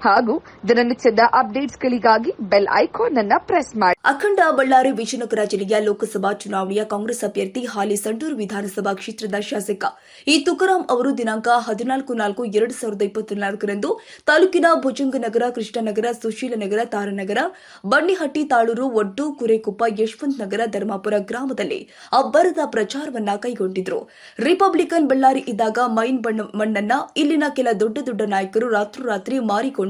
ಹಾಗೂ ದಿನನಿತ್ಯದ ಅಪ್ಡೇಟ್ಸ್ಗಳಿಗಾಗಿ ಬೆಲ್ ಐಕಾನ್ ಅನ್ನು ಪ್ರೆಸ್ ಮಾಡಿ. ಅಖಂಡ ಬಳ್ಳಾರಿ ವಿಜಯನಗರ ಜಿಲ್ಲೆಯ ಲೋಕಸಭಾ ಚುನಾವಣೆಯ ಕಾಂಗ್ರೆಸ್ ಅಭ್ಯರ್ಥಿ ಹಾಲಿ ಸಂಡೂರು ವಿಧಾನಸಭಾ ಕ್ಷೇತ್ರದ ಶಾಸಕ ಈ ತುಕಾರಾಂ ಅವರು ದಿನಾಂಕ ಹದಿನಾಲ್ಕು ನಾಲ್ಕು ಎರಡು ಸಾವಿರದ ಇಪ್ಪತ್ನಾಲ್ಕರಂದು ತಾಲೂಕಿನ ಭುಜಂಗನಗರ, ಕೃಷ್ಣನಗರ, ಸುಶೀಲನಗರ, ತಾರನಗರ, ಬನ್ನಿಹಟ್ಟಿ, ತಾಳೂರು, ಒಡ್ಡು, ಕುರೆಕೊಪ್ಪ, ಯಶವಂತ ನಗರ, ಧರ್ಮಾಪುರ ಗ್ರಾಮದಲ್ಲಿ ಅಬ್ಬರದ ಪ್ರಚಾರವನ್ನ ಕೈಗೊಂಡಿದ್ರು. ರಿಪಬ್ಲಿಕನ್ ಬಳ್ಳಾರಿ ಇದ್ದಾಗ ಮೈನ್ ಮಣ್ಣನ್ನ ಇಲ್ಲಿನ ಕೆಲ ದೊಡ್ಡ ದೊಡ್ಡ ನಾಯಕರು ರಾತ್ರೋರಾತ್ರಿ ಮಾರಿಕೊಂಡು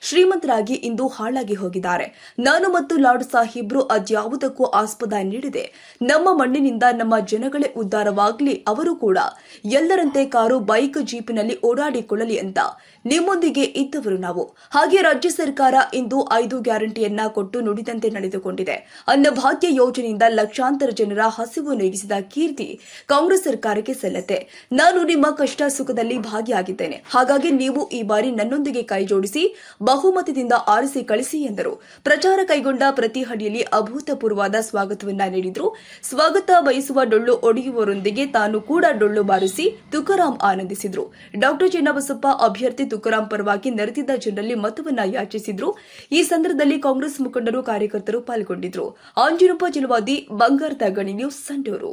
ಶ್ರೀಮಂತರಾಗಿ ಇಂದು ಹಾಳಾಗಿ ಹೋಗಿದ್ದಾರೆ. ನಾನು ಮತ್ತು ಲಾಡು ಸಾಹಿಬ್ರು ಅದ್ಯಾವುದಕ್ಕೂ ಆಸ್ಪದ ನೀಡಿದೆ. ನಮ್ಮ ಮಣ್ಣಿನಿಂದ ನಮ್ಮ ಜನಗಳೇ ಉದ್ಧಾರವಾಗಲಿ, ಅವರು ಕೂಡ ಎಲ್ಲರಂತೆ ಕಾರು, ಬೈಕ್, ಜೀಪಿನಲ್ಲಿ ಓಡಾಡಿಕೊಳ್ಳಲಿ ಅಂತ ನಿಮ್ಮೊಂದಿಗೆ ಇದ್ದವರು ನಾವು. ಹಾಗೆ ರಾಜ್ಯ ಸರ್ಕಾರ ಇಂದು ಐದು ಗ್ಯಾರಂಟಿಯನ್ನ ಕೊಟ್ಟು ನುಡಿದಂತೆ ನಡೆದುಕೊಂಡಿದೆ. ಅನ್ನಭಾಗ್ಯ ಯೋಜನೆಯಿಂದ ಲಕ್ಷಾಂತರ ಜನರ ಹಸಿವು ನೀಗಿಸಿದ ಕೀರ್ತಿ ಕಾಂಗ್ರೆಸ್ ಸರ್ಕಾರಕ್ಕೆ ಸಲ್ಲತೆ ನಾನು ನಿಮ್ಮ ಕಷ್ಟ ಸುಖದಲ್ಲಿ ಭಾಗಿಯಾಗಿದ್ದೇನೆ. ಹಾಗಾಗಿ ನೀವು ಈ ಬಾರಿ ನನ್ನೊಂದಿಗೆ ಕೈ ಜೋಡಿಸಿ ಬಹುಮತದಿಂದ ಆರಿಸಿ ಕಳಿಸಿ ಎಂದರು. ಪ್ರಚಾರ ಕೈಗೊಂಡ ಪ್ರತಿ ಹಳ್ಳಿಯಲ್ಲಿ ಅಭೂತಪೂರ್ವವಾದ ಸ್ವಾಗತವನ್ನ ನೀಡಿದ್ರು. ಸ್ವಾಗತ ಬಯಸುವ ಡೊಳ್ಳು ಒಡೆಯುವರೊಂದಿಗೆ ತಾನು ಕೂಡ ಡೊಳ್ಳು ಬಾರಿಸಿ ತುಕಾರಾಂ ಆನಂದಿಸಿದ್ರು. ಡಾಕ್ಟರ್ ಚಿನ್ನಬಸಪ್ಪ ಅಭ್ಯರ್ಥಿ ತುಕಾರಾಂ ಪರವಾಗಿ ನೆರೆದಿದ್ದ ಜನರಲ್ಲಿ ಮತವನ್ನ ಯಾಚಿಸಿದ್ರು. ಈ ಸಂದರ್ಭದಲ್ಲಿ ಕಾಂಗ್ರೆಸ್ ಮುಖಂಡರು ಕಾರ್ಯಕರ್ತರು ಪಾಲ್ಗೊಂಡಿದ್ರು. ಆಂಜಿನಪ್ಪ ಜಿಲ್ವಾದಿ, ಬಂಗಾರದ ಗಣಿ ನ್ಯೂಸ್, ಸಂಡೂರು.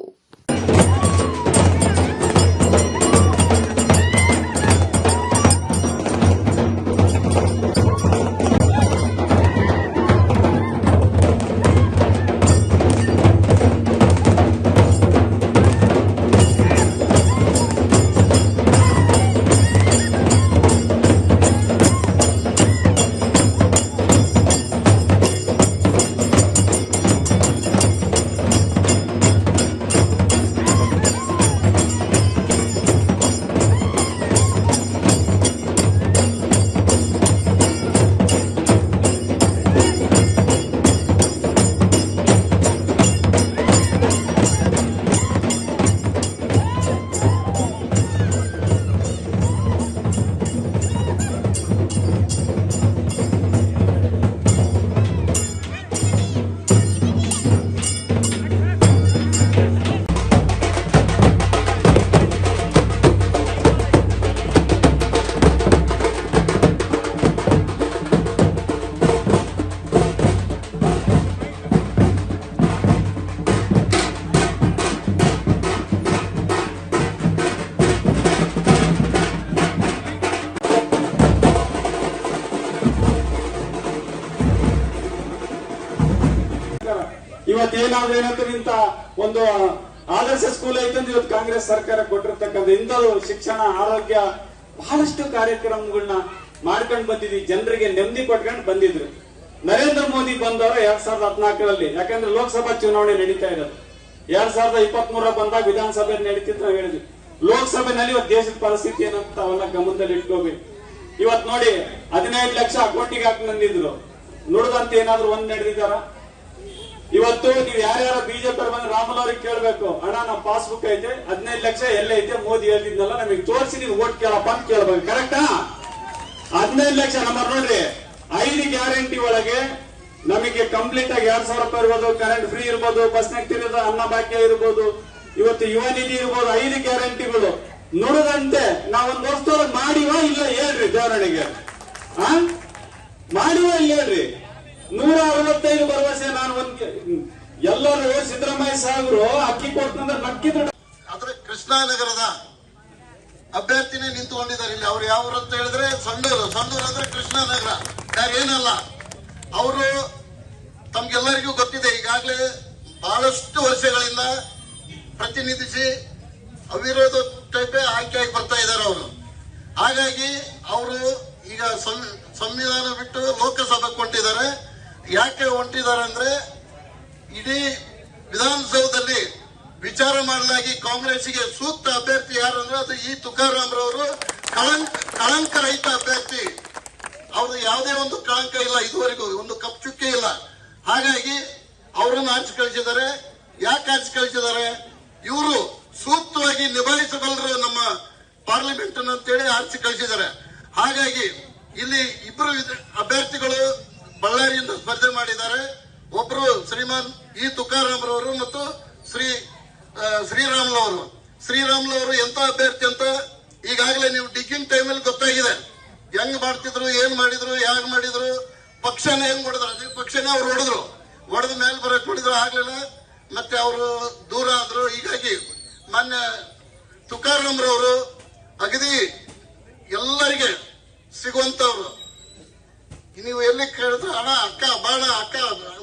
ಇವತ್ತೇನಾದ್ರು ಏನಂದ್ರೆ ಇಂತ ಒಂದು ಆದರ್ಶ ಸ್ಕೂಲ್ ಐತಂದ್ರೆ ಇವತ್ತು ಕಾಂಗ್ರೆಸ್ ಸರ್ಕಾರ ಕೊಟ್ಟಿರ್ತಕ್ಕಂಥ ಇಂಥದ್ದು ಶಿಕ್ಷಣ, ಆರೋಗ್ಯ ಬಹಳಷ್ಟು ಕಾರ್ಯಕ್ರಮಗಳನ್ನ ಮಾಡ್ಕೊಂಡು ಬಂದಿದ್ವಿ. ಜನರಿಗೆ ನೆಮ್ಮದಿ ಕೊಟ್ಕೊಂಡು ಬಂದಿದ್ರು. ನರೇಂದ್ರ ಮೋದಿ ಬಂದವರು ಎರಡ್ ಸಾವಿರದ ಹದಿನಾಲ್ಕರಲ್ಲಿ. ಯಾಕಂದ್ರೆ ಲೋಕಸಭಾ ಚುನಾವಣೆ ನಡೀತಾ ಇರೋದು. ಎರಡ್ ಸಾವಿರದ ಇಪ್ಪತ್ತ್ ಮೂರ ಬಂದಾಗ ವಿಧಾನಸಭೆ ನಡೀತಿತ್ತು ನಾವು ಹೇಳಿದ್ವಿ. ಲೋಕಸಭೆನಲ್ಲಿ ಇವತ್ತು ದೇಶದ ಪರಿಸ್ಥಿತಿ ಏನಂತ ಅವೆಲ್ಲ ಗಮನದಲ್ಲಿ ಇಟ್ಕೋಬೇಕು. ಇವತ್ ನೋಡಿ ಹದಿನೈದು ಲಕ್ಷ ಅಕೌಂಟಿಗೆ ಹಾಕಿ ಬಂದಿದ್ರು ನುಡ್ದಂತ ಏನಾದ್ರು ಒಂದ್ ನಡೆದಿದ್ದಾರ? ಇವತ್ತು ನೀವು ಯಾರ್ಯಾರ ಬಿಜೆಪಿ ಬಂದ್ರೆ ರಾಮುಲ್ ಅವ್ರಿಗೆ ಕೇಳ್ಬೇಕು. ಅಣ್ಣ ನಮ್ಮ ಪಾಸ್ಬುಕ್ ಐತೆ, ಹದಿನೈದು ಲಕ್ಷ ಎಲ್ಲೈತೆ ಮೋದಿ ಎಲ್ಲಿದ್ನಲ್ಲ, ನಮಗೆ ತೋರಿಸಿ, ನೀವು ಓಟ್ ಕೇಳಪ್ಪ ಅಂತ ಕೇಳ್ಬೇಕು. ಕರೆಕ್ಟಾ ಹದಿನೈದು ಲಕ್ಷ ನಮ್ಮ ನೋಡ್ರಿ. ಐದು ಗ್ಯಾರಂಟಿ ಒಳಗೆ ನಮಗೆ ಕಂಪ್ಲೀಟ್ ಆಗಿ ಎರಡ್ ಸಾವಿರ ರೂಪಾಯಿ ಇರ್ಬೋದು ಕರೆಂಟ್ ಫ್ರೀ ಇರ್ಬೋದು ಬಸ್ ನೆಕ್ತಿರೋದು ಅನ್ನ ಭಾಗ್ಯ ಇರ್ಬೋದು, ಇವತ್ತು ಯುವ ನಿಧಿ ಇರ್ಬೋದು, ಐದು ಗ್ಯಾರಂಟಿಗಳು ನುಡಿದಂತೆ ನಾವೊಂದು ವರ್ಷದೊಳಗೆ ಮಾಡಿವ ಇಲ್ಲ ಹೇಳ್ರಿ ದೇವರಣಿಗೆ ಆ? ಮಾಡಿವ ಇಲ್ಲ ಹೇಳ್ರಿ. ನೂರ ಅರವತ್ತೈದು ಭರವಸೆ ನಾನು ಒಂದ್ ಎಲ್ಲರೂ ಸಿದ್ದರಾಮಯ್ಯ ಸಾಹೇಬರು ಅಕ್ಕಿ ಕೊಡ್ತಂದ್ರೆ ನಕ್ಕಿದ್ರು. ಆದ್ರೆ ಕೃಷ್ಣಾನಗರದ ಅಭ್ಯರ್ಥಿನೇ ನಿಂತುಕೊಂಡಿದ್ದಾರೆ. ಇಲ್ಲಿ ಅವ್ರು ಯಾವರು ಅಂತ ಹೇಳಿದ್ರೆ ಸಂಡೂರು. ಸಂಡೂರು ಅಂದ್ರೆ ಕೃಷ್ಣಾನಗರ. ಯಾರೇನಲ್ಲ ಅವರು ತಮ್ಗೆಲ್ಲರಿಗೂ ಗೊತ್ತಿದೆ. ಈಗಾಗಲೇ ಬಹಳಷ್ಟು ವರ್ಷಗಳಿಂದ ಪ್ರತಿನಿಧಿಸಿ ಅವಿರೋಧ ಟೈಪೇ ಆಗಿ ಬರ್ತಾ ಇದ್ದಾರೆ ಅವರು. ಹಾಗಾಗಿ ಅವರು ಈಗ ಸಂವಿಧಾನ ಬಿಟ್ಟು ಲೋಕಸಭೆ ಹೊಂಟಿದ್ದಾರೆ ಯಾಕೆ ಹೊಂಟಿದ್ದಾರೆ ಅಂದ್ರೆ ಇಡೀ ವಿಧಾನಸೌಧದಲ್ಲಿ ವಿಚಾರ ಮಾಡಲಾಗಿ ಕಾಂಗ್ರೆಸ್ಗೆ ಸೂಕ್ತ ಅಭ್ಯರ್ಥಿ ಯಾರು ಅಂದ್ರೆ ಅದು ಈ ತುಕಾರಾಮ್ ರವರು ಕಳಂಕ ರಹಿತ ಅಭ್ಯರ್ಥಿ. ಅವ್ರದ್ದು ಯಾವುದೇ ಒಂದು ಕಳಂಕ ಇಲ್ಲ ಇದುವರೆಗೂ, ಒಂದು ಕಪ್ ಚುಕ್ಕೆ ಇಲ್ಲ. ಹಾಗಾಗಿ ಅವರನ್ನು ಆರಿಸಿ ಕಳಿಸಿದ್ದಾರೆ. ಯಾಕೆ ಆರಿಸಿ ಕಳಿಸಿದ್ದಾರೆ? ಇವರು ಸೂಕ್ತವಾಗಿ ನಿಭಾಯಿಸಬಲ್ಲರು ನಮ್ಮ ಪಾರ್ಲಿಮೆಂಟ್ ಅಂತೇಳಿ ಆರಿಸಿ ಕಳಿಸಿದ್ದಾರೆ. ಹಾಗಾಗಿ ಇಲ್ಲಿ ಇಬ್ಬರು ಅಭ್ಯರ್ಥಿಗಳು ಬಳ್ಳಾರಿಯಿಂದ ಸ್ಪರ್ಧೆ ಮಾಡಿದ್ದಾರೆ ಒಬ್ಬರು ಶ್ರೀಮಾನ್ ಇ ತುಕಾರಾಮ್ರವರು ಮತ್ತು ಶ್ರೀ ಶ್ರೀರಾಮ್ಲವರು ಶ್ರೀರಾಮ್ಲವರು ಎಂತ ಅಭ್ಯರ್ಥಿ ಅಂತ ಈಗಾಗಲೇ ನೀವು ಡಿಗ್ಗಿಂಗ್ ಟೈಮಲ್ಲಿ ಗೊತ್ತಾಗಿದೆ. ಹೆಂಗ್ ಮಾಡ್ತಿದ್ರು, ಏನ್ ಮಾಡಿದ್ರು ಹೇಗ್ ಮಾಡಿದ್ರು, ಪಕ್ಷನ ಹೆಂಗ್ ಹೊಡೆದ್ರು, ಅದೇ ಪಕ್ಷನ ಅವ್ರು ಹೊಡೆದ್ರು. ಹೊಡೆದ ಮೇಲೆ ಬರಕ್ ಹೊಡಿದ್ರು ಆಗ್ಲಿಲ್ಲ. ಮತ್ತೆ ಅವರು ದೂರ ಆದ್ರು. ಹೀಗಾಗಿ ಮೊನ್ನೆ ತುಕಾರಾಮ್ರವರು ಅಗದಿ ಎಲ್ಲರಿಗೆ ಸಿಗುವಂತವ್ರು ನೀವು ಎಲ್ಲಿ ಕೇಳಿದ್ರೆ ಹಣ ಅಕ್ಕ ಬಾಣ ಅಕ್ಕ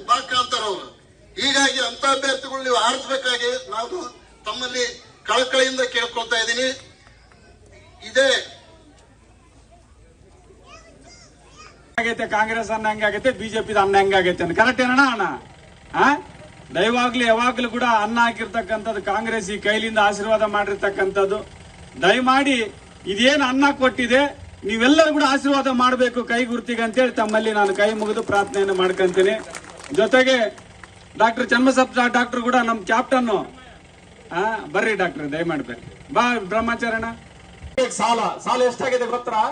ಬಾಕ ಅಂತಾರ ಅವರು ಹೀಗಾಗಿ ಅಂತ ಅಭ್ಯರ್ಥಿಗಳು ನೀವು ಆರಿಸಬೇಕಾಗಿ ನಾನು ತಮ್ಮಲ್ಲಿ ಕಳಕಳಿಯಿಂದ ಕೇಳ್ಕೊಳ್ತಾ ಇದ್ದೀನಿ. ಇದೇ. ಆಗೈತೆ ಕಾಂಗ್ರೆಸ್ ಅನ್ನ ಹೆಂಗಾಗೈತೆ ಬಿಜೆಪಿ ಅನ್ನ ಹೆಂಗಾಗೈತೆ ಕರೆಕ್ಟ್ ಏನಣ್ಣ ಅಣ್ಣ? ದಯವಾಗ್ಲಿ ಯಾವಾಗ್ಲೂ ಕೂಡ ಅನ್ನ ಹಾಕಿರ್ತಕ್ಕಂಥದ್ದು ಕಾಂಗ್ರೆಸ್ ಈ ಕೈಲಿಂದ ಆಶೀರ್ವಾದ ಮಾಡಿರ್ತಕ್ಕಂಥದ್ದು. ದಯಮಾಡಿ ಇದೇನು ಅನ್ನ ಕೊಟ್ಟಿದೆ, ನೀವೆಲ್ಲರೂ ಕೂಡ ಆಶೀರ್ವಾದ ಮಾಡಬೇಕು ಕೈ ಗುರ್ತಿಗೆ ಅಂತೇಳಿ ತಮ್ಮಲ್ಲಿ ನಾನು ಕೈ ಮುಗಿದು ಪ್ರಾರ್ಥನೆಯನ್ನು ಮಾಡ್ಕೊಂತೀನಿ. ಜೊತೆಗೆ ಡಾಕ್ಟರ್ ಚನ್ನಬಸಪ್ಪ ಡಾಕ್ಟರ್ ಕೂಡ ನಮ್ಮ ಆ ಬರ್ರಿ ಡಾಕ್ಟರ್, ದಯಮಾಡಿ ಬರ್ರಿ. ಬಾ ಬ್ರಹ್ಮಚಾರಣ. ಸಾಲ ಸಾಲ ಎಷ್ಟಾಗಿದೆ ಗೊತ್ತಾ?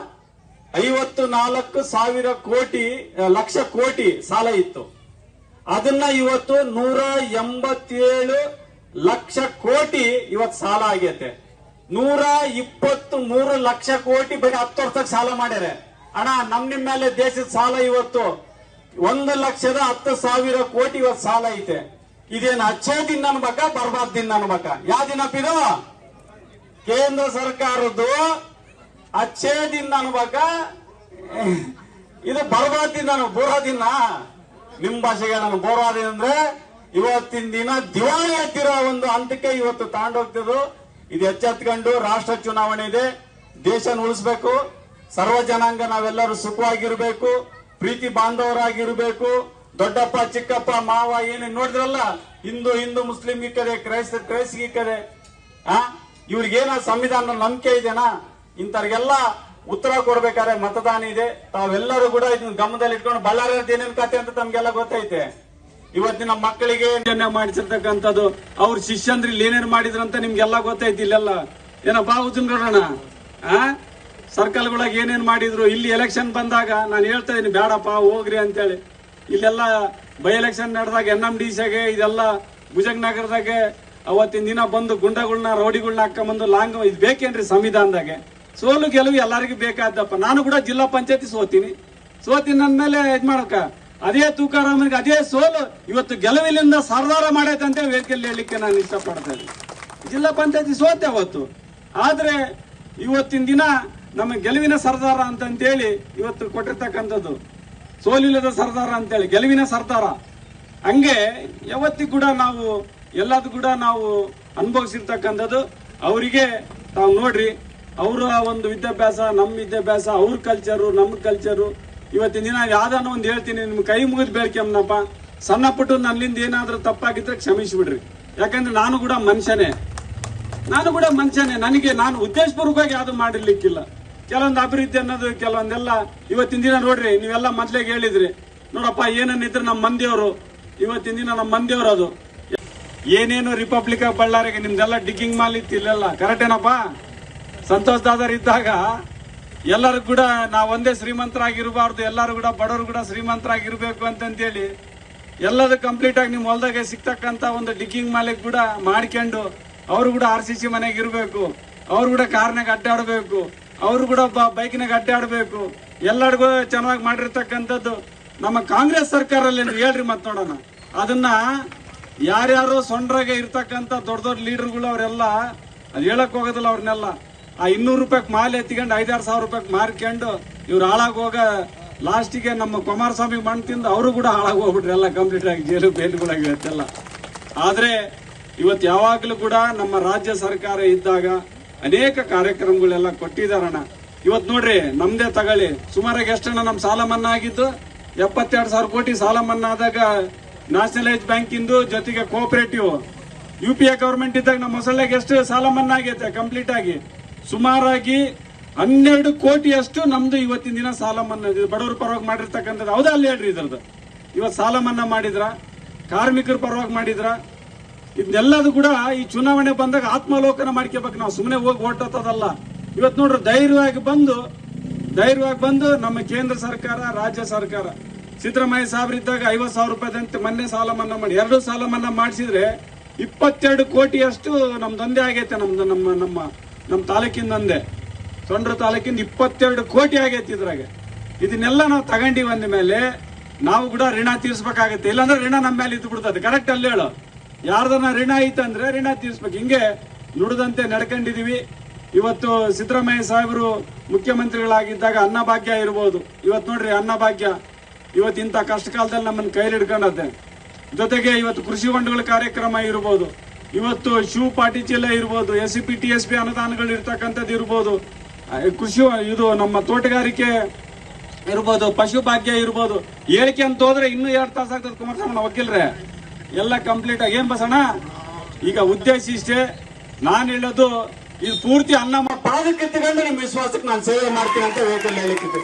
ಐವತ್ತು ನಾಲ್ಕು ಸಾವಿರ ಕೋಟಿ ಲಕ್ಷ ಕೋಟಿ ಸಾಲ ಇತ್ತು. ಅದನ್ನ ಇವತ್ತು ನೂರ ಎಂಬತ್ತೇಳು ಲಕ್ಷ ಕೋಟಿ ಇವತ್ತು ಸಾಲ ಆಗೈತೆ. ನೂರ ಇಪ್ಪತ್ತು ಮೂರು ಲಕ್ಷ ಕೋಟಿ ಬರೀ ಹತ್ತು ವರ್ಷಕ್ಕೆ ಸಾಲ ಮಾಡ್ಯಾರೆ. ಅಣ್ಣ, ನಮ್ ನಿಮ್ ಮೇಲೆ ದೇಶದ ಸಾಲ ಇವತ್ತು ಒಂದು ಲಕ್ಷದ ಹತ್ತು ಸಾವಿರ ಕೋಟಿ ಇವತ್ತು ಸಾಲ ಐತೆ. ಇದೇನು ಅಚ್ಚೇ ದಿನ ಅನ್ಬೇಕ ಬರ್ಬಾದ್ ದಿನ ಅನ್ಬೇಕ ಯಾವ ಇದು? ಕೇಂದ್ರ ಸರ್ಕಾರದ್ದು ಅಚ್ಚೇ ದಿನ ಅನ್ಬೇಕ ಇದು ಬರ್ಬಾದ್ ದಿನ ಬೋರಾ ದಿನ. ನಿಮ್ ಭಾಷೆಗೆ ನಾನು ಬೋರಾ ದಿನ ಅಂದ್ರೆ, ಇವತ್ತಿನ ದಿನ ದಿವಾಳಿ ಹತ್ತಿರೋ ಒಂದು ಹಂತಕ್ಕೆ ಇವತ್ತು ತಗೊಂಡೋಗ್ತಿದ್ರು ಇದು ಎಚ್ಚೆತ್ಕೊಂಡು ರಾಷ್ಟ್ರ ಚುನಾವಣೆ ಇದೆ. ದೇಶನ ಉಳಿಸ್ಬೇಕು. ಸರ್ವ ಜನಾಂಗ ನಾವೆಲ್ಲರೂ ಸುಖವಾಗಿರ್ಬೇಕು. ಪ್ರೀತಿ ಬಾಂಧವರಾಗಿರ್ಬೇಕು. ದೊಡ್ಡಪ್ಪ, ಚಿಕ್ಕಪ್ಪ, ಮಾವ ಏನೇನು ನೋಡಿದ್ರಲ್ಲ, ಹಿಂದೂ ಹಿಂದೂ, ಮುಸ್ಲಿಂ ಕಡೆ, ಕ್ರೈಸ್ತ ಕ್ರೈಸ್ ಈ ಕಡೆ, ಆ? ಇವ್ರಿಗೇನ ಸಂವಿಧಾನ ನಂಬಿಕೆ ಇದೆನಾ? ಇಂಥವ್ರಿಗೆಲ್ಲ ಉತ್ತರ ಕೊಡ್ಬೇಕಾದ್ರೆ ಮತದಾನ ಇದೆ. ತಾವೆಲ್ಲರೂ ಕೂಡ ಇದನ್ನ ಗಮನದಲ್ಲಿ ಇಟ್ಕೊಂಡು ಬಳ್ಳಾರಿ ಏನೇನು ಕತೆ ಅಂತ ತಮ್ಗೆಲ್ಲ ಗೊತ್ತೈತೆ. ಇವತ್ತಿನ ಮಕ್ಕಳಿಗೆ ಮಾಡಿಸಿರ್ತಕ್ಕಂಥದ್ದು, ಅವ್ರ ಶಿಷ್ಯಂದ್ರ ಇಲ್ಲಿ ಏನೇನು ಮಾಡಿದ್ರು ಅಂತ ನಿಮ್ಗೆಲ್ಲ ಗೊತ್ತೈತಿ ಇಲ್ಲೆಲ್ಲ. ಏನಪ್ಪಾ ನೋಡೋಣ ಆ? ಸರ್ಕಲ್ಗಳಾಗ ಏನೇನ್ ಮಾಡಿದ್ರು? ಇಲ್ಲಿ ಎಲೆಕ್ಷನ್ ಬಂದಾಗ ನಾನು ಹೇಳ್ತಾ ಇದ್ದೀನಿ ಬೇಡಪ್ಪ, ಹೋಗ್ರಿ ಅಂತೇಳಿ. ಇಲ್ಲೆಲ್ಲ ಬೈ ಎಲೆಕ್ಷನ್ ನಡೆದಾಗ ಎನ್ ಎಂ ಡಿ ಸಿಗೆ, ಇದೆಲ್ಲ ಭುಜಂಗನಗರದಾಗೆ ಅವತ್ತಿನ ದಿನ ಬಂದು ಗುಂಡಗಳನ್ನ ರೌಡಿಗಳನ್ನ ಹಾಕೊಂಬಂದು ಲಾಂಗ್ ಇದು ಬೇಕೇನ್ರಿ ಸಂವಿಧಾನದಾಗೆ? ಸೋಲು ಗೆಲುವು ಎಲ್ಲರಿಗೂ ಬೇಕಾದಪ್ಪ ನಾನು ಕೂಡ ಜಿಲ್ಲಾ ಪಂಚಾಯತಿ ಸೋತೀನಿ. ಸೋತೀನಿ ಅಂದಮೇಲೆ ಮೇಲೆ ಇದ್ ಮಾಡಕ? ಅದೇ ತೂಕಾರಾಮನಿಗೆ ಅದೇ ಸೋಲು. ಇವತ್ತು ಗೆಲುವಿನಿಂದ ಸರ್ದಾರ ಮಾಡೈತೆ ಅಂತ ವೇದಿಕೆಯಲ್ಲಿ ಹೇಳಲಿಕ್ಕೆ ನಾನು ಇಷ್ಟಪಡ್ತೇನೆ ಜಿಲ್ಲಾ ಪಂಚಾಯತಿ ಸೋತೆ ಅವತ್ತು. ಆದರೆ ಇವತ್ತಿನ ದಿನ ನಮ್ಮ ಗೆಲುವಿನ ಸರ್ದಾರ ಅಂತಂತೇಳಿ ಇವತ್ತು ಕೊಟ್ಟಿರ್ತಕ್ಕಂಥದ್ದು. ಸೋಲಿಲ್ಲದ ಸರ್ದಾರ ಅಂತೇಳಿ, ಗೆಲುವಿನ ಸರ್ದಾರ. ಹಂಗೆ ಯಾವತ್ತಿ ಕೂಡ ನಾವು ಎಲ್ಲದೂ ಕೂಡ ನಾವು ಅನುಭವಿಸಿರ್ತಕ್ಕಂಥದ್ದು ಅವರಿಗೆ ತಾವು ನೋಡ್ರಿ, ಅವರ ಒಂದು ವಿದ್ಯಾಭ್ಯಾಸ, ನಮ್ಮ ವಿದ್ಯಾಭ್ಯಾಸ, ಅವ್ರ ಕಲ್ಚರು ನಮ್ಮ ಕಲ್ಚರು ಇವತ್ತಿನ ದಿನ ಯಾವ್ದಾನ ಒಂದು ಹೇಳ್ತೀನಿ, ನಿಮ್ಮ ಕೈ ಮುಗಿದು ಬೇಡ್ಕೆಮ್ಮನಪ್ಪ ಸಣ್ಣ ಪುಟ್ಟು ನನ್ನಿಂದ ಏನಾದರೂ ತಪ್ಪಾಗಿದ್ರೆ ಕ್ಷಮಿಸಿಬಿಡ್ರಿ. ಯಾಕಂದ್ರೆ ನಾನು ಕೂಡ ಮನುಷ್ಯನೇ. ನಾನು ಕೂಡ ಮನುಷ್ಯನೇ. ನನಗೆ, ನಾನು ಉದ್ದೇಶಪೂರ್ವಕವಾಗಿ ಯಾವ್ದು ಮಾಡಿರ್ಲಿಕ್ಕಿಲ್ಲ. ಕೆಲವೊಂದು ಅಭಿವೃದ್ಧಿ ಅನ್ನೋದು, ಕೆಲವೊಂದೆಲ್ಲ ಇವತ್ತಿನ ದಿನ ನೋಡ್ರಿ, ನೀವೆಲ್ಲ ಮೊದ್ಲಿಗೆ ಹೇಳಿದ್ರಿ. ನೋಡಪ್ಪ ಏನನ್ನಿದ್ರೆ ನಮ್ಮ ಮಂದಿಯವರು, ಇವತ್ತಿನ ದಿನ ನಮ್ಮ ಮಂದಿಯವರು ಅದು. ಏನೇನು ರಿಪಬ್ಲಿಕ್ ಆಫ್ ಬಳ್ಳಾರಿಗೆ ನಿಮ್ದೆಲ್ಲ ಡಿಗ್ಗಿಂಗ್ ಮಾಲ್ ಇತ್ತು ಇಲ್ಲೆಲ್ಲ ಕರೆಕ್ಟ್ ಏನಪ್ಪ? ಸಂತೋಷ್ ದಾದರ್ ಇದ್ದಾಗ ಎಲ್ಲರೂ ಕೂಡ ನಾವು ಒಂದೇ ಶ್ರೀಮಂತರಾಗಿರಬಾರ್ದು, ಎಲ್ಲರೂ ಕೂಡ ಬಡವರು ಕೂಡ ಶ್ರೀಮಂತರಾಗಿರ್ಬೇಕು ಅಂತಂತೇಳಿ ಎಲ್ಲದು ಕಂಪ್ಲೀಟ್ ಆಗಿ ನಿಮ್ಮ ಹೊಲದಾಗೆ ಸಿಗ್ತಕ್ಕಂಥ ಒಂದು ಡಿಗ್ಗಿಂಗ್ ಮಾಲಿಗೆ ಕೂಡ ಮಾಡ್ಕೊಂಡು, ಅವರು ಕೂಡ ಆರ್ ಸಿ ಸಿ ಮನೆಗೆ ಇರಬೇಕು, ಅವರು ಕೂಡ ಕಾರ್ನಾಗ ಅಡ್ಡಾಡಬೇಕು. ಅವರು ಕೂಡ ಬೈಕ್ನಾಗ ಅಡ್ಡಾಡಬೇಕು. ಎಲ್ಲರಿಗೂ ಚೆನ್ನಾಗಿ ಮಾಡಿರ್ತಕ್ಕಂಥದ್ದು ನಮ್ಮ ಕಾಂಗ್ರೆಸ್ ಸರ್ಕಾರಲ್ಲಿ ಹೇಳ್ರಿ ಮತ್ ನೋಡೋಣ. ಅದನ್ನ ಯಾರ್ಯಾರು ಸೊಂಡ್ರಾಗೆ ಇರ್ತಕ್ಕಂಥ ದೊಡ್ಡ ದೊಡ್ಡ ಲೀಡರ್ಗಳು ಅವರೆಲ್ಲ, ಅದು ಹೇಳಕ್ ಹೋಗೋದಿಲ್ಲ ಅವ್ರನ್ನೆಲ್ಲ. ಆ ಇನ್ನೂರು ರೂಪಾಯಿಗೆ ಮಾಲೆ ಎತ್ತಿಕೊಂಡು ಐದಾರು ಸಾವಿರ ರೂಪಾಯಿ ಮಾರ್ಕೊಂಡು ಇವ್ರು ಹಾಳಾಗೋಗ ಲಾಸ್ಟಿಗೆ ನಮ್ಮ ಕುಮಾರಸ್ವಾಮಿ ಮಣ್ಣು ತಿಂದು ಅವರು ಕೂಡ ಹಾಳಾಗಿ ಹೋಗ್ಬಿಟ್ರು ಎಲ್ಲ ಕಂಪ್ಲೀಟ್ ಆಗಿ ಜೈಲು ಬೇಲ್ಗಳಾಗಿ ಆದರೆ ಆದ್ರೆ ಇವತ್ತು ಯಾವಾಗಲೂ ಕೂಡ ನಮ್ಮ ರಾಜ್ಯ ಸರ್ಕಾರ ಇದ್ದಾಗ ಅನೇಕ ಕಾರ್ಯಕ್ರಮಗಳೆಲ್ಲ ಕೊಟ್ಟಿದಾರಣ್ಣ ಇವತ್ತು ನೋಡ್ರಿ, ನಮ್ದೇ ತಗೊಳ್ಳಿ. ಸುಮಾರಾಗಿ ಎಷ್ಟಣ್ಣ ನಮ್ಮ ಸಾಲ ಮನ್ನಾ ಆಗಿದ್ದು? ಎಪ್ಪತ್ತೆರಡು ಸಾವಿರ ಕೋಟಿ ಸಾಲ ಮನ್ನಾ ಆದಾಗ ನ್ಯಾಷನಲೈಸ್ ಬ್ಯಾಂಕಿಂದು ಜೊತೆಗೆ cooperative. U P A government ಇದ್ದಾಗ ನಮ್ಮ ಮೊಸಳೆಗೆ ಎಷ್ಟು ಸಾಲ ಮನ್ನಾ ಆಗೈತೆ ಕಂಪ್ಲೀಟ್ ಆಗಿ? ಸುಮಾರಾಗಿ ಹನ್ನೆರಡು ಕೋಟಿಯಷ್ಟು ನಮ್ದು ಇವತ್ತಿನ ದಿನ ಸಾಲ ಮನ್ನಾ ಬಡವರ ಪರವಾಗಿ ಮಾಡಿರ್ತಕ್ಕಂಥದ್ದು. ಹೌದಾ ಅಲ್ಲಿ ಹೇಳ್ರಿ ಇದ್ರದ್ದು? ಇವತ್ತು ಸಾಲ ಮನ್ನಾ ಮಾಡಿದ್ರ? ಕಾರ್ಮಿಕರ ಪರವಾಗಿ ಮಾಡಿದ್ರ? ಇದನ್ನೆಲ್ಲದು ಕೂಡ ಈ ಚುನಾವಣೆ ಬಂದಾಗ ಆತ್ಮಾವಲೋಕನ ಮಾಡ್ಕೋಬೇಕು ನಾವು. ಸುಮ್ಮನೆ ಹೋಗಿ ಓಟೋತದಲ್ಲ ಇವತ್ತು ನೋಡ್ರಿ, ಧೈರ್ಯವಾಗಿ ಬಂದು ಧೈರ್ಯವಾಗಿ ಬಂದು ನಮ್ಮ ಕೇಂದ್ರ ಸರ್ಕಾರ, ರಾಜ್ಯ ಸರ್ಕಾರ, ಸಿದ್ದರಾಮಯ್ಯ ಇದ್ದಾಗ ಐವತ್ತು ಸಾವಿರ ರೂಪಾಯಿದಂತೆ ಮೊನ್ನೆ ಸಾಲ ಮನ್ನಾ ಮಾಡಿ, ಎರಡು ಸಾಲ ಮನ್ನಾ ಮಾಡಿಸಿದ್ರೆ ಇಪ್ಪತ್ತೆರಡು ಕೋಟಿಯಷ್ಟು ನಮ್ದೊಂದೇ ಆಗೈತೆ ನಮ್ದು ನಮ್ಮ ನಮ್ಮ ನಮ್ಮ ತಾಲೂಕಿಂದೊಂದೇ ಸೊಂಡ್ರ ತಾಲೂಕಿಂದ ಇಪ್ಪತ್ತೆರಡು ಕೋಟಿ ಆಗೈತಿ ಇದ್ರಾಗೆ. ಇದನ್ನೆಲ್ಲ ನಾವು ತಗೊಂಡಿವಿ ಅಂದ ಮೇಲೆ ನಾವು ಕೂಡ ಋಣ ತೀರ್ಸ್ಬೇಕಾಗತ್ತೆ. ಇಲ್ಲಾಂದ್ರೆ ಋಣ ನಮ್ಮ ಮೇಲೆ ಇದ್ದು ಬಿಡ್ತದೆ ಕರೆಕ್ಟ್ ಅಲ್ಲಿ ಹೇಳು. ಯಾರ್ದನ್ನ ಋಣ ಐತಂದ್ರೆ ಋಣ ತೀರ್ಸ್ಬೇಕು. ಹಿಂಗೆ ನುಡಿದಂತೆ ನಡ್ಕೊಂಡಿದೀವಿ. ಇವತ್ತು ಸಿದ್ದರಾಮಯ್ಯ ಸಾಹೇಬರು ಮುಖ್ಯಮಂತ್ರಿಗಳಾಗಿದ್ದಾಗ ಅನ್ನಭಾಗ್ಯ ಇರ್ಬೋದು. ಇವತ್ತು ನೋಡ್ರಿ ಅನ್ನಭಾಗ್ಯ. ಇವತ್ತು ಇಂಥ ಕಷ್ಟ ಕಾಲದಲ್ಲಿ ನಮ್ಮನ್ನ ಕೈಲಿ ಹಿಡ್ಕೊಂಡದ್ದೆ. ಜೊತೆಗೆ ಇವತ್ತು ಕೃಷಿ ಹೊಂಡಗಳ ಕಾರ್ಯಕ್ರಮ ಇರ್ಬೋದು. ಇವತ್ತು ಶಿವ ಪಾಟಿ ಇರ್ಬೋದು. S P T S P ಅನುದಾನಗಳು ಇರ್ತಕ್ಕಂಥದ್ದು ಇರ್ಬೋದು. ಕೃಷಿ ಇದು ನಮ್ಮ ತೋಟಗಾರಿಕೆ ಇರ್ಬೋದು ಪಶು ಭಾಗ್ಯ ಇರ್ಬೋದು. ಹೇಳಿಕೆ ಅಂತ ಹೋದ್ರೆ ಇನ್ನೂ ಎರಡು ತಾಸು ಆಗ್ತದೆ ಕುಮಾರಸ್ವಾಮಿ ವಕೀಲ್ರೆ ಎಲ್ಲ ಕಂಪ್ಲೀಟ್ ಆಗಿ, ಏನ್ ಬಸಣ್ಣ? ಈಗ ಉದ್ದೇಶ ಇಷ್ಟೇ, ನಾನು ಹೇಳೋದು, ಇದು ಪೂರ್ತಿ ಅನ್ನ ಪಾದಕ್ಕೆ ತಗೊಂಡು ನಿಮ್ಮ ವಿಶ್ವಾಸಕ್ಕೆ ನಾನು ಸೇವೆ ಮಾಡ್ತೀನಿ ಅಂತ ವೇಕಲ್ ಹೇಳಿಕ್ಕಿದ್ದೆ.